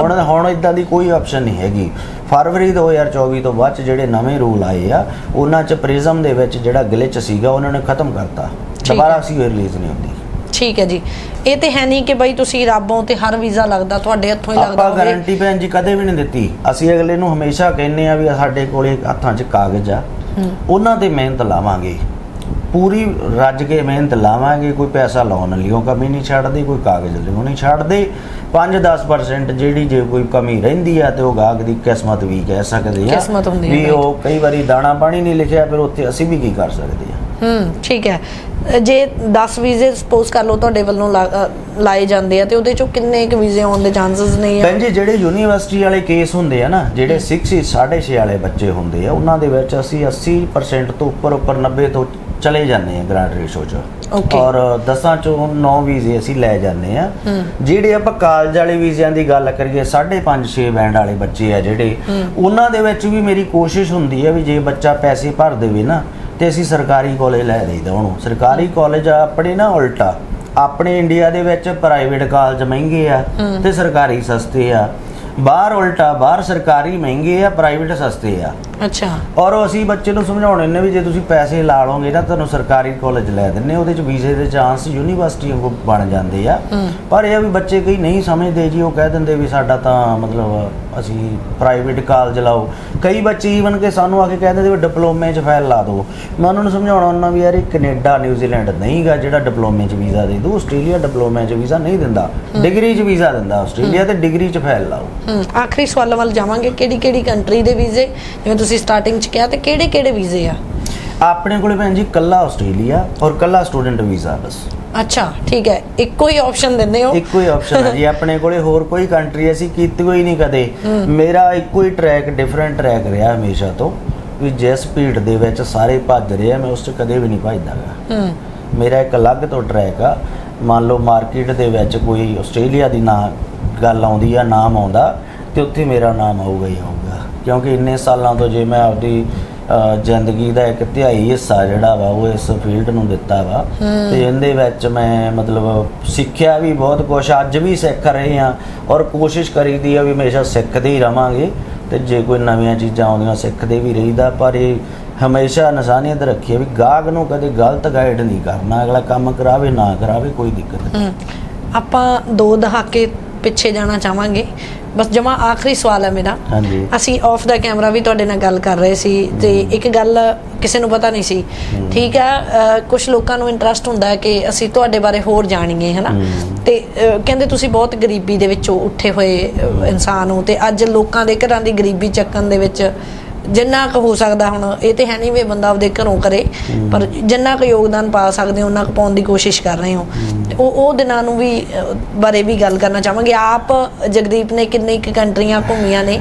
ਹੁਣ ਹੁਣ ਇਦਾਂ ਦੀ ਕੋਈ ਆਪਸ਼ਨ ਨਹੀਂ ਹੈਗੀ। ਫਰਵਰੀ 2024 ਤੋਂ ਬਾਅਦ ਜਿਹੜੇ ਨਵੇਂ ਰੂਲ ਆਏ ਆ ਉਹਨਾਂ 'ਚ ਪ੍ਰਿਜ਼ਮ ਦੇ ਵਿੱਚ ਜਿਹੜਾ ਗਲਿਚ ਸੀਗਾ ਉਹਨਾਂ ਨੇ ਖਤਮ ਕਰਤਾ। ਦੁਬਾਰਾ ਹੈ। ਸੀ ਰਿਲੀਜ਼ ਨਹੀਂ ਹੁੰਦੀ। ਠੀਕ ਹੈ ਜੀ। ਇਹ ਤੇ ਹੈ ਨਹੀਂ ਕਿ ਬਈ ਤੁਸੀਂ ਰੱਬੋਂ ਤੇ ਹਰ ਵੀਜ਼ਾ ਲੱਗਦਾ ਤੁਹਾਡੇ ਹੱਥੋਂ ਹੀ ਲੱਗਦਾ ਆਪਾਂ ਹੋਵੇ। ਗਾਰੰਟੀ ਭੈਣ ਜੀ ਕਦੇ ਵੀ ਨਹੀਂ ਦਿੱਤੀ। ਅਸੀਂ ਅਗਲੇ ਨੂੰ ਹਮੇਸ਼ਾ ਕਹਿੰਨੇ ਆ ਵੀ ਸਾਡੇ ਕੋਲੇ ਹੱਥਾਂ 'ਚ ਕਾਗਜ਼ ਆ। ਉਹਨਾਂ ਤੇ ਮਿਹਨਤ ਲਾਵਾਂਗੇ। ਪੂਰੀ ਰੱਜ ਕੇ ਮਿਹਨਤ ਲਾਵਾਂਗੇ ਕੋਈ ਪੈਸਾ ਲਾਉਣ ਲਈਓ ਕਮੀ ਨਹੀਂ ਛੱਡਦੇ ਕੋਈ ਕਾਗਜ਼ ਲਿਓ ਨਹੀਂ ਛੱਡਦੇ। 5-10% ਜਿਹੜੀ ਜੇ ਕੋਈ ਕਮੀ ਰਹਿੰਦੀ ਆ ਤੇ ਉਹ ਗਾਹਕ ਦੀ ਕਿਸਮਤ ਵੀ ਕਹਿ ਸਕਦੇ ਆ ਕਿਸਮਤ ਹੁੰਦੀ ਹੈ, ਵੀ. ਉਹ ਕਈ ਵਾਰੀ ਦਾਣਾ ਪਾਣੀ ਨਹੀਂ ਲਿਖਿਆ ਫਿਰ ਉੱਥੇ ਅਸੀਂ ਵੀ ਕੀ ਕਰ ਸਕਦੇ ਆ? ਹੂੰ ਠੀਕ ਹੈ। ਜੇ 10 ਵੀਜ਼ੇ ਸਪੋਜ਼ ਕਰ ਲਓ ਤੁਹਾਡੇ ਵੱਲੋਂ ਲਾਏ ਜਾਂਦੇ ਆ ਤੇ ਉਹਦੇ ਚੋਂ ਕਿੰਨੇ ਕੁ ਵੀਜ਼ੇ ਆਉਣ ਦੇ ਚਾਂਸਸ ਨੇ ਜਾਂ ਭੈਣ ਜੀ ਜਿਹੜੇ ਯੂਨੀਵਰਸਿਟੀ ਵਾਲੇ ਕੇਸ ਹੁੰਦੇ ਆ ਨਾ ਜਿਹੜੇ 6 6.5 ਵਾਲੇ ਬੱਚੇ ਹੁੰਦੇ ਆ ਉਹਨਾਂ ਦੇ ਵਿੱਚ ਅਸੀਂ 80% ਤੋਂ ਉੱਪਰ ਉੱਪਰ 90 ਤੋਂ ਚਲੇ ਜਾਂਦੇ ਆ ਗ੍ਰਾਂਟ ਰੇਸ਼ੋ ਚ. ਔਰ 10 ਚੋਂ 9 ਵੀਜ਼ੇ ਅਸੀਂ ਲੈ ਜਾਂਦੇ ਆ। ਜਿਹੜੇ ਆਪਾਂ ਕਾਲਜ ਵਾਲੇ ਵੀਜ਼ਿਆਂ ਦੀ ਗੱਲ ਕਰੀਏ 5.5 6 ਬੈਂਡ ਵਾਲੇ ਬੱਚੇ ਆ ਜਿਹੜੇ ਉਹਨਾਂ ਦੇ ਵਿੱਚ ਵੀ ਮੇਰੀ ਕੋਸ਼ਿਸ਼ ਹੁੰਦੀ ਹੈ ਵੀ ਜੇ ਬੱਚਾ ਪੈਸੇ ਭਰ ਦੇਵੇ ਨਾ ਤੇ ਅਸੀਂ ਸਰਕਾਰੀ ਕਾਲਜ ਲੈ ਦੇਈਦਾ ਉਹਨੂੰ। ਸਰਕਾਰੀ ਕਾਲਜ ਆਪਣੇ ਨਾ ਉਲਟਾ। ਆਪਣੇ ਇੰਡੀਆ ਦੇ ਵਿੱਚ ਪ੍ਰਾਈਵੇਟ ਕਾਲਜ ਮਹਿੰਗੇ ਆ ਤੇ ਸਰਕਾਰੀ ਸਸਤੇ ਆ। ਬਾਹਰ ਉਲਟਾ ਬਾਹਰ ਸਰਕਾਰੀ ਮਹਿੰਗੇ ਆ ਪ੍ਰਾਈਵੇਟ ਸਸਤੇ ਆ। ਅੱਛਾ। ਔਰ ਅਸੀਂ ਬੱਚੇ ਨੂੰ ਸਮਝਾਉਣੇ ਨੇ ਵੀ ਜੇ ਤੁਸੀਂ ਪੈਸੇ ਲਾ ਲਓਗੇ ਨਾ ਤੁਹਾਨੂੰ ਸਰਕਾਰੀ ਕਾਲਜ ਲੈ ਦਿੰਨੇ ਉਹਦੇ ਚ ਵੀਜ਼ੇ ਦੇ ਚਾਂਸ ਯੂਨੀਵਰਸਿਟੀ ਵਾਂਗੂ ਬਣ ਜਾਂਦੇ ਆ। ਪਰ ਇਹ ਆ ਵੀ ਬੱਚੇ ਕਈ ਨਹੀਂ ਸਮਝਦੇ ਜੀ ਉਹ ਕਹਿ ਦਿੰਦੇ ਵੀ ਸਾਡਾ ਤਾਂ ਮਤਲਬ ਅਸੀਂ ਪ੍ਰਾਈਵੇਟ ਕਾਲਜ ਲਾਓ। ਕਈ ਬੱਚੇ ਈਵਨ ਕਿ ਸਾਨੂੰ ਆ ਕੇ ਕਹਿ ਦਿੰਦੇ ਵੀ ਡਿਪਲੋਮੇ 'ਚ ਫਾਈਲ ਲਾ ਦਿਓ। ਮੈਂ ਉਹਨਾਂ ਨੂੰ ਸਮਝਾਉਣਾ ਉਹਨਾਂ ਵੀ ਯਾਰ ਇਹ ਕੈਨੇਡਾ ਨਿਊਜ਼ੀਲੈਂਡ ਨਹੀਂਗਾ ਜਿਹੜਾ ਡਿਪਲੋਮੇ 'ਚ ਵੀਜ਼ਾ ਦੇ ਦੂ ਆਸਟ੍ਰੇਲੀਆ ਡਿਪਲੋਮੇ 'ਚ ਵੀਜ਼ਾ ਨਹੀਂ ਦਿੰਦਾ। ਡਿਗਰੀ 'ਚ ਵੀਜ਼ਾ ਦਿੰਦਾ। ਆਸਟ੍ਰੇਲੀਆ ਤੇ ਡਿਗਰੀ 'ਚ ਫਾਈਲ ਲਾਓ। ਆਖਰੀ ਸਵਾਲ ਵੱਲ ਜਾਵਾਂਗੇ। ਕਿਹੜੀ ਕਿਹੜੀ ਕੰਟਰੀ ਦੇ ਵੀਜ਼ੇ ਜਿਵੇਂ ਤੁਸੀਂ ਸਟਾਰਟਿੰਗ ਚ ਕਿਹਾ ਤੇ ਕਿਹੜੇ ਕਿਹੜੇ ਵੀਜ਼ੇ ਆ? ਆਪਣੇ ਕੋਲੇ ਭੈਣ ਜੀ ਕੱਲਾ ਆਸਟ੍ਰੇਲੀਆ ਔਰ ਕੱਲਾ ਸਟੂਡੈਂਟ ਵੀਜ਼ਾ ਬਸ। ਅੱਛਾ ਠੀਕ ਹੈ। ਇੱਕੋ ਹੀ ਆਪਸ਼ਨ ਦਿੰਦੇ ਹੋ? ਇੱਕੋ ਹੀ ਆਪਸ਼ਨ ਹੈ ਜੀ। ਆਪਣੇ ਕੋਲੇ ਹੋਰ ਕੋਈ ਕੰਟਰੀ ਅਸੀਂ ਕੀਤੀ ਹੋਈ ਨਹੀਂ ਕਦੇ। ਮੇਰਾ ਇੱਕੋ ਹੀ ਟਰੈਕ ਡਿਫਰੈਂਟ ਟਰੈਕ ਰਿਹਾ ਹਮੇਸ਼ਾ ਤੋਂ ਵੀ ਜਿਸ ਭੀੜ ਦੇ ਵਿੱਚ ਸਾਰੇ ਭੱਜ ਰਹੇ ਆ ਮੈਂ ਉਸ 'ਚ ਕਦੇ ਵੀ ਨਹੀਂ ਭੱਜਦਾਗਾ ਹੂੰ। ਮੇਰਾ ਇੱਕ ਅਲੱਗ ਤੋਂ ਟਰੈਕ ਆ। ਮੰਨ ਲਓ ਮਾਰਕੀਟ ਦੇ ਵਿੱਚ ਕੋਈ ਆਸਟ੍ਰੇਲੀਆ ਦੀ ਨਾਂ ਗੱਲ ਆਉਂਦੀ ਆ ਨਾਮ ਆਉਂਦਾ ਤੇ ਉੱਥੇ ਮੇਰਾ ਨਾਮ ਆਊਗਾ ਹੀ ਆਊਗਾ। ਕਿਉਂਕਿ ਇੰਨੇ ਸਾਲਾਂ ਤੋਂ ਜੇ ਮੈਂ ਆਪਦੀ ਜ਼ਿੰਦਗੀ ਦਾ ਇੱਕ ਤਿਹਾਈ ਹਿੱਸਾ ਜਿਹੜਾ ਵਾ ਉਹ ਇਸ ਫੀਲਡ ਨੂੰ ਦਿੱਤਾ ਵਾ। ਤੇ ਇਹਦੇ ਵਿੱਚ ਮੈਂ ਮਤਲਬ ਸਿੱਖਿਆ ਵੀ ਬਹੁਤ ਕੁਝ ਅੱਜ ਵੀ ਸਿੱਖ ਰਹੇ ਆ ਔਰ ਕੋਸ਼ਿਸ਼ ਕਰੀਦੀ ਆ ਵੀ ਹਮੇਸ਼ਾ ਸਿੱਖਦੇ ਹੀ ਰਵਾਂਗੇ। ਤੇ ਜੇ ਕੋਈ ਨਵੀਆਂ ਚੀਜ਼ਾਂ ਆਉਂਦੀਆਂ ਸਿੱਖਦੇ ਵੀ ਰਹੀਦਾ ਪਰ ਇਹ ਹਮੇਸ਼ਾ ਇਨਸਾਨੀਅਤ ਰੱਖੀ ਹੈ ਵੀ ਗਾਹਕ ਨੂੰ ਕਦੇ ਗਲਤ ਗਾਈਡ ਨਹੀਂ ਕਰਨਾ। ਅਗਲਾ ਕੰਮ ਕਰਾਵੇ ਨਾ ਕਰਾਵੇ ਕੋਈ ਦਿੱਕਤ ਨਹੀਂ। ਆਪਾਂ ਦੋ ਦਹਾਕੇ ਪਿੱਛੇ ਜਾਣਾ ਚਾਹਾਂਗੇ। ਬਸ ਜਮਾ ਆਖਰੀ ਸਵਾਲ ਹੈ ਮੇਰਾ। ਹਾਂਜੀ। ਅਸੀਂ ਆਫ ਦਾ ਕੈਮਰਾ ਵੀ ਤੁਹਾਡੇ ਨਾਲ ਗੱਲ ਕਰ ਰਹੇ ਸੀ ਤੇ ਇੱਕ ਗੱਲ ਕਿਸੇ ਨੂੰ ਪਤਾ ਨਹੀਂ ਸੀ। ਠੀਕ ਹੈ ਕੁਝ ਲੋਕਾਂ ਨੂੰ ਇੰਟਰਸਟ ਹੁੰਦਾ ਹੈ ਕਿ ਅਸੀਂ ਤੁਹਾਡੇ ਬਾਰੇ ਹੋਰ ਜਾਣੀਏ ਹਨਾ? ਤੇ ਕਹਿੰਦੇ ਤੁਸੀਂ ਬਹੁਤ ਗਰੀਬੀ ਦੇ ਵਿੱਚੋਂ ਉੱਠੇ ਹੋਏ ਇਨਸਾਨ ਹੋ ਤੇ ਅੱਜ ਲੋਕਾਂ ਦੇ ਘਰਾਂ ਦੀ ਗਰੀਬੀ ਚੱਕਣ ਦੇ ਵਿੱਚ ਜਿੰਨਾ ਕੁ ਹੋ ਸਕਦਾ ਹੁਣ ਇਹ ਤੇ ਹੈ ਨਹੀਂ ਵੀ ਬੰਦਾ ਆਪਦੇ ਘਰੋਂ ਕਰੇ ਪਰ ਜਿੰਨਾ ਕੁ ਯੋਗਦਾਨ ਪਾ ਸਕਦੇ ਉਹਨਾਂ ਕੁ ਪਾਉਣ ਦੀ ਕੋਸ਼ਿਸ਼ ਕਰ ਰਹੇ ਹੋ। ਤੇ ਉਹ ਉਹ ਦਿਨਾਂ ਨੂੰ ਵੀ ਅਹ, ਬਾਰੇ ਵੀ ਗੱਲ ਕਰਨਾ ਚਾਹਾਂਗੇ। ਆਪ ਜਗਦੀਪ ਨੇ ਕਿੰਨੀ ਕੁ ਕੰਟਰੀਆਂ ਘੁੰਮੀਆਂ ਨੇ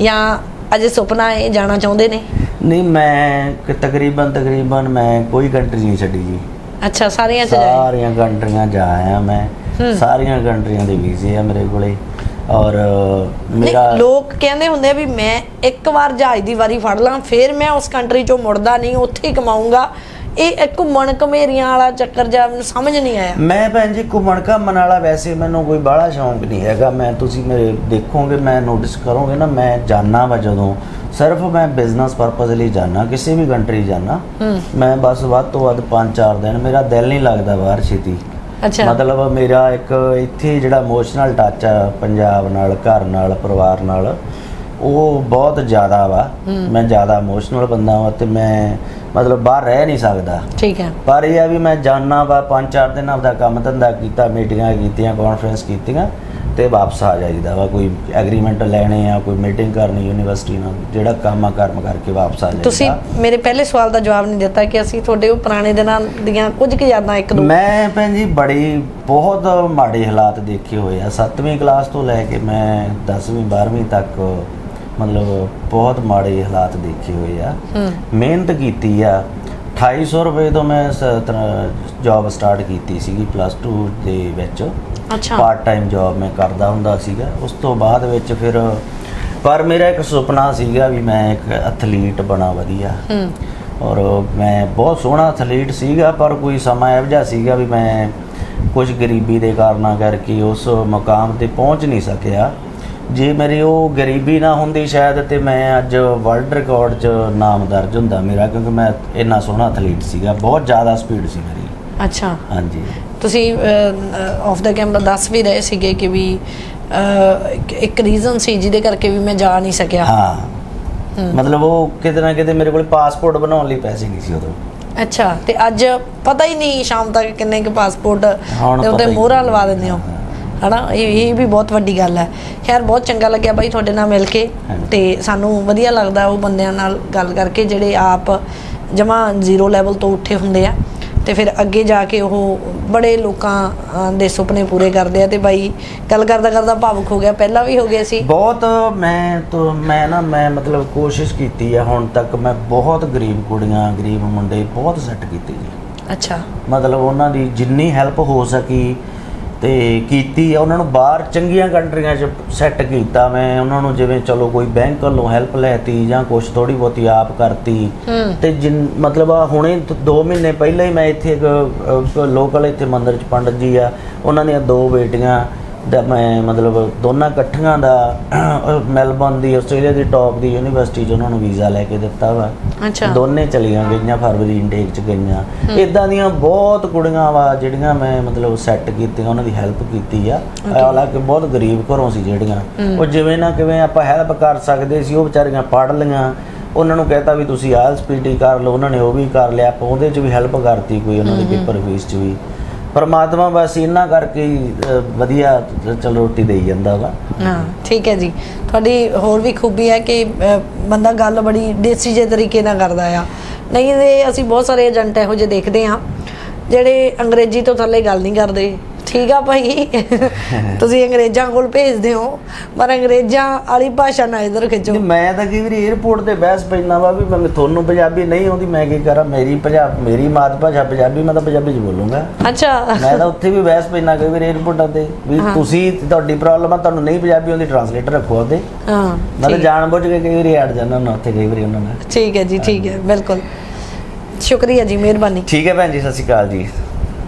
ਜਾਂ ਅਜੇ ਸੁਪਨਾ ਹੈ ਜਾਣਾ ਚਾਹੁੰਦੇ ਨੇ? ਨਹੀਂ ਮੈਂ ਕਿ ਤਕਰੀਬਨ ਤਕਰੀਬਨ ਮੈਂ ਕੋਈ ਕੰਟਰੀ ਨਹੀਂ ਛੱਡੀ ਜੀ। ਅੱਛਾ ਸਾਰੀਆਂ ਚ ਜਾਏ? ਸਾਰੀਆਂ ਕੰਟਰੀਆਂ ਜਾ ਆਇਆ ਮੈਂ। ਸਾਰੀਆਂ ਕੰਟਰੀਆਂ ਦੇ ਵੀਜ਼ੇ ਆ ਮੇਰੇ ਕੋਲੇ। ਔਰ ਮੇਰਾ ਲੋਕ ਕਹਿੰਦੇ ਹੁੰਦੇ ਆ ਵੀ ਮੈਂ ਇੱਕ ਵਾਰ ਜਹਾਜ਼ ਦੀ ਵਾਰੀ ਫੜ ਲਾਂ ਫਿਰ ਮੈਂ ਉਸ ਕੰਟਰੀ ਚੋਂ ਮੁੜਦਾ ਨਹੀਂ ਉੱਥੇ ਹੀ ਕਮਾਊਂਗਾ। ਇਹ ਇੱਕ ਘੁੰਮਣ ਘਮੇਰੀਆਂ ਵਾਲਾ ਚੱਕਰ ਜਾਂ ਮੈਨੂੰ ਸਮਝ ਨਹੀਂ ਆਇਆ। ਮੈਂ ਭੈਣ ਜੀ ਘੁੰਮਣ ਘਾਮਣ ਵਾਲਾ ਵੈਸੇ ਮੈਨੂੰ ਕੋਈ ਬਾਹਲਾ ਸ਼ੌਂਕ ਨਹੀਂ ਹੈਗਾ। ਮੈਂ ਤੁਸੀਂ ਮੇਰੇ ਦੇਖੋਗੇ ਮੈਂ ਨੋਟਿਸ ਕਰੋਗੇ ਨਾ ਮੈਂ ਜਾਣਾ ਵਾ ਜਦੋਂ। ਸਿਰਫ ਮੈਂ ਬਿਜ਼ਨਸ ਪਰਪਸ ਲਈ ਜਾਣਾ ਕਿਸੇ ਵੀ ਕੰਟਰੀ ਜਾਣਾ ਮੈਂ ਬਸ ਵੱਧ ਤੋਂ ਵੱਧ 5-4 ਦਿਨ ਮੇਰਾ ਦਿਲ ਨਹੀਂ ਲੱਗਦਾ ਬਾਹਰ ਛੇਤੀ। ਅੱਛਾ। ਮਤਲਬ ਮੇਰਾ ਇੱਕ ਇੱਥੇ ਜਿਹੜਾ ਇਮੋਸ਼ਨਲ ਟੱਚ ਆ ਪੰਜਾਬ ਨਾਲ ਘਰ ਨਾਲ ਪਰਿਵਾਰ ਨਾਲ ਉਹ ਬਹੁਤ ਜ਼ਿਆਦਾ ਵਾ। ਮੈਂ ਜ਼ਿਆਦਾ ਇਮੋਸ਼ਨਲ ਬੰਦਾ ਵਾਂ ਤੇ ਮੈਂ ਮਤਲਬ ਬਾਹਰ ਰਹਿ ਨਹੀਂ ਸਕਦਾ। ਠੀਕ ਹੈ। ਪਰ ਇਹ ਆ ਵੀ ਮੈਂ ਜਾਣਾ ਵਾ ਪੰਜ ਚਾਰ ਦਿਨ ਆਪਦਾ ਕੰਮ ਧੰਦਾ ਕੀਤਾ ਮੀਟਿੰਗਾਂ ਕੀਤੀਆਂ ਕਾਨਫਰੰਸ ਕੀਤੀਆਂ। ਤੇ ਵਾਪਸ ਆ ਜਾਈਦਾ ਵਾ ਕੋਈ ਐਗਰੀਮੈਂਟ ਲੈਣੇ ਆ ਕੋਈ ਮੀਟਿੰਗ ਕਰਨੀ ਯੂਨੀਵਰਸਿਟੀ ਨਾਲ ਜਿਹੜਾ ਕੰਮ ਆ ਕਰਮ ਕਰਕੇ ਵਾਪਸ ਆ ਜਾਈਦਾ। ਤੁਸੀਂ ਮੇਰੇ ਪਹਿਲੇ ਸਵਾਲ ਦਾ ਜਵਾਬ ਨਹੀਂ ਦਿੱਤਾ ਕਿ ਅਸੀਂ ਤੁਹਾਡੇ ਉਹ ਪੁਰਾਣੇ ਦਿਨਾਂ ਦੀਆਂ ਕੁਝ ਕੁ ਯਾਦਾਂ ਇੱਕ ਦੋ ਮੈਂ ਭੈਣ ਜੀ ਬੜੀ ਬਹੁਤ ਮਾੜੇ ਹਾਲਾਤ ਦੇਖੇ ਹੋਏ ਆ। 7ਵੀਂ ਕਲਾਸ ਤੋਂ ਲੈ ਕੇ ਮੈਂ 10ਵੀਂ 12ਵੀਂ ਤੱਕ ਮਤਲਬ ਬਹੁਤ ਮਾੜੇ ਹਾਲਾਤ ਦੇਖੇ ਹੋਏ ਆ। ਮਿਹਨਤ ਕੀਤੀ ਆ। 2800 ਰੁਪਏ ਤੋਂ ਮੈਂ ਜੌਬ ਸਟਾਰਟ ਕੀਤੀ ਸੀਗੀ ਪਲੱਸ 2 ਦੇ ਵਿੱਚ। ਅੱਛਾ। ਪਾਰਟ ਟਾਈਮ ਜੌਬ ਮੈਂ ਕਰਦਾ ਹੁੰਦਾ ਸੀਗਾ। ਉਸ ਤੋਂ ਬਾਅਦ ਵਿੱਚ ਫਿਰ ਪਰ ਮੇਰਾ ਇੱਕ ਸੁਪਨਾ ਸੀਗਾ ਵੀ ਮੈਂ ਇੱਕ ਐਥਲੀਟ ਬਣਾ ਵਧੀਆ। ਹੂੰ। ਔਰ ਮੈਂ ਬਹੁਤ ਸੋਹਣਾ ਐਥਲੀਟ ਸੀਗਾ ਪਰ ਕੋਈ ਸਮਾਂ ਇਹੋ ਜਿਹਾ ਸੀਗਾ ਵੀ ਮੈਂ ਕੁਝ ਗਰੀਬੀ ਦੇ ਕਾਰਨਾਂ ਕਰਕੇ ਉਸ ਮੁਕਾਮ ਤੇ ਪਹੁੰਚ ਨਹੀਂ ਸਕਿਆ। ਜੇ ਮੇਰੀ ਉਹ ਗਰੀਬੀ ਨਾ ਹੁੰਦੀ ਸ਼ਾਇਦ ਤੇ ਮੈਂ ਅੱਜ ਵਰਲਡ ਰਿਕਾਰਡ 'ਚ ਨਾਮ ਦਰਜ ਹੁੰਦਾ ਮੇਰਾ ਕਿਉਂਕਿ ਮੈਂ ਇੰਨਾ ਸੋਹਣਾ ਐਥਲੀਟ ਸੀਗਾ। ਬਹੁਤ ਜ਼ਿਆਦਾ ਸਪੀਡ ਸੀ ਮੇਰੀ। ਅੱਛਾ। ਹਾਂਜੀ। ਤੁਸੀਂ ਆਫ ਦਾ ਕੈਮਰਾ ਦੱਸ ਵੀ ਰਹੇ ਸੀਗੇ ਕਿ ਵੀ ਇੱਕ- ਰੀਜ਼ਨ ਸੀ ਜਿਹਦੇ ਕਰਕੇ ਵੀ ਮੈਂ ਜਾ ਨਹੀਂ ਸਕਿਆ। ਹਾਂ। ਮਤਲਬ ਉਹ ਕਿਤੇ ਨਾ ਕਿਤੇ ਮੇਰੇ ਕੋਲ ਪਾਸਪੋਰਟ ਬਣਾਉਣ ਲਈ ਪੈਸੇ ਨਹੀਂ ਸੀ ਉਦੋਂ। ਅੱਛਾ ਤੇ ਅੱਜ ਪਤਾ ਹੀ ਨਹੀਂ ਸ਼ਾਮ ਤੱਕ ਕਿੰਨੇ ਕੁ ਪਾਸਪੋਰਟ ਉੱਤੇ ਹੀ ਮੋਹਰਾਂ। ਲਵਾ ਦਿੰਦੇ ਹੋ। ਹਨਾ ਇਹ ਇਹ ਵੀ ਬਹੁਤ ਵੱਡੀ ਗੱਲ ਹੈ। ਖੈਰ ਬਹੁਤ ਚੰਗਾ ਲੱਗਿਆ ਬਾਈ ਤੁਹਾਡੇ ਨਾਲ ਮਿਲ ਕੇ। ਤੇ ਸਾਨੂੰ ਵਧੀਆ ਲੱਗਦਾ ਉਹ ਬੰਦਿਆਂ ਨਾਲ ਗੱਲ ਕਰਕੇ ਜਿਹੜੇ ਆਪ ਜਮਾ ਜ਼ੀਰੋ ਲੈਵਲ ਤੋਂ ਉੱਠੇ ਹੁੰਦੇ ਆ। ਤੇ ਫਿਰ ਅੱਗੇ ਜਾ ਕੇ ਉਹ ਬੜੇ ਲੋਕਾਂ ਦੇ ਸੁਪਨੇ ਪੂਰੇ ਕਰਦੇ ਆ ਤੇ ਬਾਈ ਗੱਲ ਕਰਦਾ ਕਰਦਾ ਭਾਵੁਕ ਹੋ ਗਿਆ। ਪਹਿਲਾਂ ਵੀ ਹੋ ਗਿਆ ਸੀ। ਬਹੁਤ ਮੈਂ ਤੋਂ ਮੈਂ ਨਾ ਮੈਂ ਮਤਲਬ ਕੋਸ਼ਿਸ਼ ਕੀਤੀ ਹੈ ਹੁਣ ਤੱਕ। ਮੈਂ ਬਹੁਤ ਗਰੀਬ ਕੁੜੀਆਂ ਗਰੀਬ ਮੁੰਡੇ ਬਹੁਤ ਸੈੱਟ ਕੀਤੇ ਜੀ। ਅੱਛਾ। ਮਤਲਬ ਉਹਨਾਂ ਦੀ ਜਿੰਨੀ ਹੈਲਪ ਹੋ ਸਕੀ ਤੇ ਕੀਤੀ ਆ ਉਹਨਾਂ ਨੂੰ ਬਾਹਰ ਚੰਗੀਆਂ ਕੰਟਰੀਆਂ 'ਚ ਸੈੱਟ ਕੀਤਾ। ਮੈਂ ਉਹਨਾਂ ਨੂੰ ਜਿਵੇਂ ਚਲੋ ਕੋਈ ਬੈਂਕ ਵੱਲੋਂ ਹੈਲਪ ਲੈਤੀ ਜਾਂ ਕੁਛ ਥੋੜੀ ਬਹੁਤੀ ਆਪ ਕਰਤੀ। ਤੇ ਜਿਨ ਮਤਲਬ ਆ ਹੁਣੇ 2 ਮਹੀਨੇ ਪਹਿਲਾਂ ਹੀ ਮੈਂ ਇੱਥੇ ਇੱਕ ਲੋਕਲ ਇੱਥੇ ਮੰਦਿਰ 'ਚ ਪੰਡਤ ਜੀ ਆ। ਉਹਨਾਂ ਦੀਆਂ ਦੋ ਬੇਟੀਆਂ ਦਾ ਮੈਂ ਮਤਲਬ ਦੋਨਾਂ ਇਕੱਠੀਆਂ ਦਾ ਮੈਲਬਨ ਦੀ ਆਸਟ੍ਰੇਲੀਆ ਦੀ ਟੌਪ ਦੀ ਯੂਨੀਵਰਸਿਟੀ 'ਚ ਉਹਨਾਂ ਨੂੰ ਵੀਜ਼ਾ ਲੈ ਕੇ ਦਿੱਤਾ ਵਾ। ਅੱਛਾ। ਦੋਨੇ ਚਲੀਆਂ ਗਈਆਂ ਫਰਵਰੀ ਇਨਟੇਕ ਚ ਗਈਆਂ। ਇਦਾਂ ਦੀਆਂ ਬਹੁਤ ਕੁੜੀਆਂ ਵਾ ਜਿਹੜੀਆਂ ਮੈਂ ਮਤਲਬ ਸੈੱਟ ਕੀਤੀਆਂ ਉਹਨਾਂ ਦੀ ਹੈਲਪ ਕੀਤੀ ਆ। ਹਾਲਾਂਕਿ ਬਹੁਤ ਗਰੀਬ ਘਰੋਂ ਸੀ ਜਿਹੜੀਆਂ। ਉਹ ਜਿਵੇਂ ਨਾ ਕਿਵੇਂ ਆਪਾਂ ਹੈਲਪ ਕਰ ਸਕਦੇ ਸੀ ਉਹ ਵਿਚਾਰੀਆਂ ਪੜ ਲਈਆਂ। ਉਹਨਾਂ ਨੂੰ ਕਹਿਤਾ ਵੀ ਤੁਸੀਂ ਆਇਲਸ ਪੀਟੀ ਕਰ ਲਓ ਉਹਨਾਂ ਨੇ ਉਹ ਵੀ ਕਰ ਲਿਆ। ਆਪਾਂ ਉਹਦੇ ਚ ਵੀ ਹੈਲਪ ਕਰਤੀ ਕੋਈ ਉਹਨਾਂ ਦੀ ਪੇਪਰ ਫੀਸ ਚ ਵੀ। ਪਰਮਾਤਮਾ ਬਸ ਇਹਨਾਂ ਕਰਕੇ ਹੀ ਅ, ਵਧੀਆ ਚਲ ਰੋਟੀ ਦੇਈ ਜਾਂਦਾ ਵਾ। ਹਾਂ ਠੀਕ ਹੈ ਜੀ। ਤੁਹਾਡੀ ਹੋਰ ਵੀ ਖੂਬੀ ਹੈ ਕਿ ਅਹ, ਬੰਦਾ ਗੱਲ ਬੜੀ ਦੇਸੀ ਜਿਹੇ ਤਰੀਕੇ ਨਾਲ ਕਰਦਾ ਆ। ਨਹੀਂ ਤੇ ਅਸੀਂ ਬਹੁਤ ਸਾਰੇ ਏਜੰਟ ਇਹੋ ਜਿਹੇ ਦੇਖਦੇ ਆ ਜਿਹੜੇ ਅੰਗਰੇਜ਼ੀ ਤੋਂ ਥੱਲੇ ਗੱਲ ਨਹੀਂ ਕਰਦੇ। ਠੀਕ ਆ ਭਾਈ। ਤੁਸੀਂ ਅੰਗਰੇਜ਼ਾਂ ਕੋਲ ਭੇਜਦੇ ਹੋ ਪਰ ਅੰਗਰੇਜ਼ਾਂ ਵਾਲੀ ਭਾਸ਼ਾ ਨਾ ਇਧਰ ਖਿੱਚੋ। ਮੈਂ ਤਾਂ ਕਈ ਵਾਰੀ 에어ਪੋਰਟ ਤੇ ਬਹਿਸ ਪੈਂਦਾ ਵਾ ਵੀ ਮੈਂ ਤੁਹਾਨੂੰ ਪੰਜਾਬੀ ਨਹੀਂ ਆਉਂਦੀ ਮੈਂ ਕੀ ਕਰਾਂ? ਮੇਰੀ ਪੰਜਾਬ ਮੇਰੀ ਮਾਤ ਭਾਸ਼ਾ ਪੰਜਾਬੀ ਮੈਂ ਤਾਂ ਪੰਜਾਬੀ ਚ ਬੋਲੂੰਗਾ। ਅੱਛਾ। ਮੈਂ ਤਾਂ ਉੱਥੇ ਵੀ ਬਹਿਸ ਪੈਂਦਾ ਕਈ ਵਾਰੀ 에어ਪੋਰਟਾਂ ਤੇ ਵੀ ਤੁਸੀਂ ਤੁਹਾਡੀ ਪ੍ਰੋਬਲਮ ਆ ਤੁਹਾਨੂੰ ਨਹੀਂ ਪੰਜਾਬੀ ਆਉਂਦੀ ਟਰਾਂਸਲੇਟਰ ਰੱਖੋ ਉਹਦੇ। ਹਾਂ ਮਤਲਬ ਜਾਣਬੁੱਝ ਕੇ ਕਈ ਵਾਰੀ ਅੜ ਜਾਂਦਾ ਨਾ ਉੱਥੇ ਕਈ ਵਾਰੀ ਉਹਨਾਂ ਨਾਲ। ਠੀਕ ਹੈ ਜੀ ਠੀਕ ਹੈ ਬਿਲਕੁਲ। ਸ਼ੁਕਰੀਆ ਜੀ ਮਿਹਰਬਾਨੀ। ਠੀਕ ਹੈ ਭੈਣ ਜੀ ਸਤਿ ਸ਼੍ਰੀ ਅਕਾਲ ਜੀ।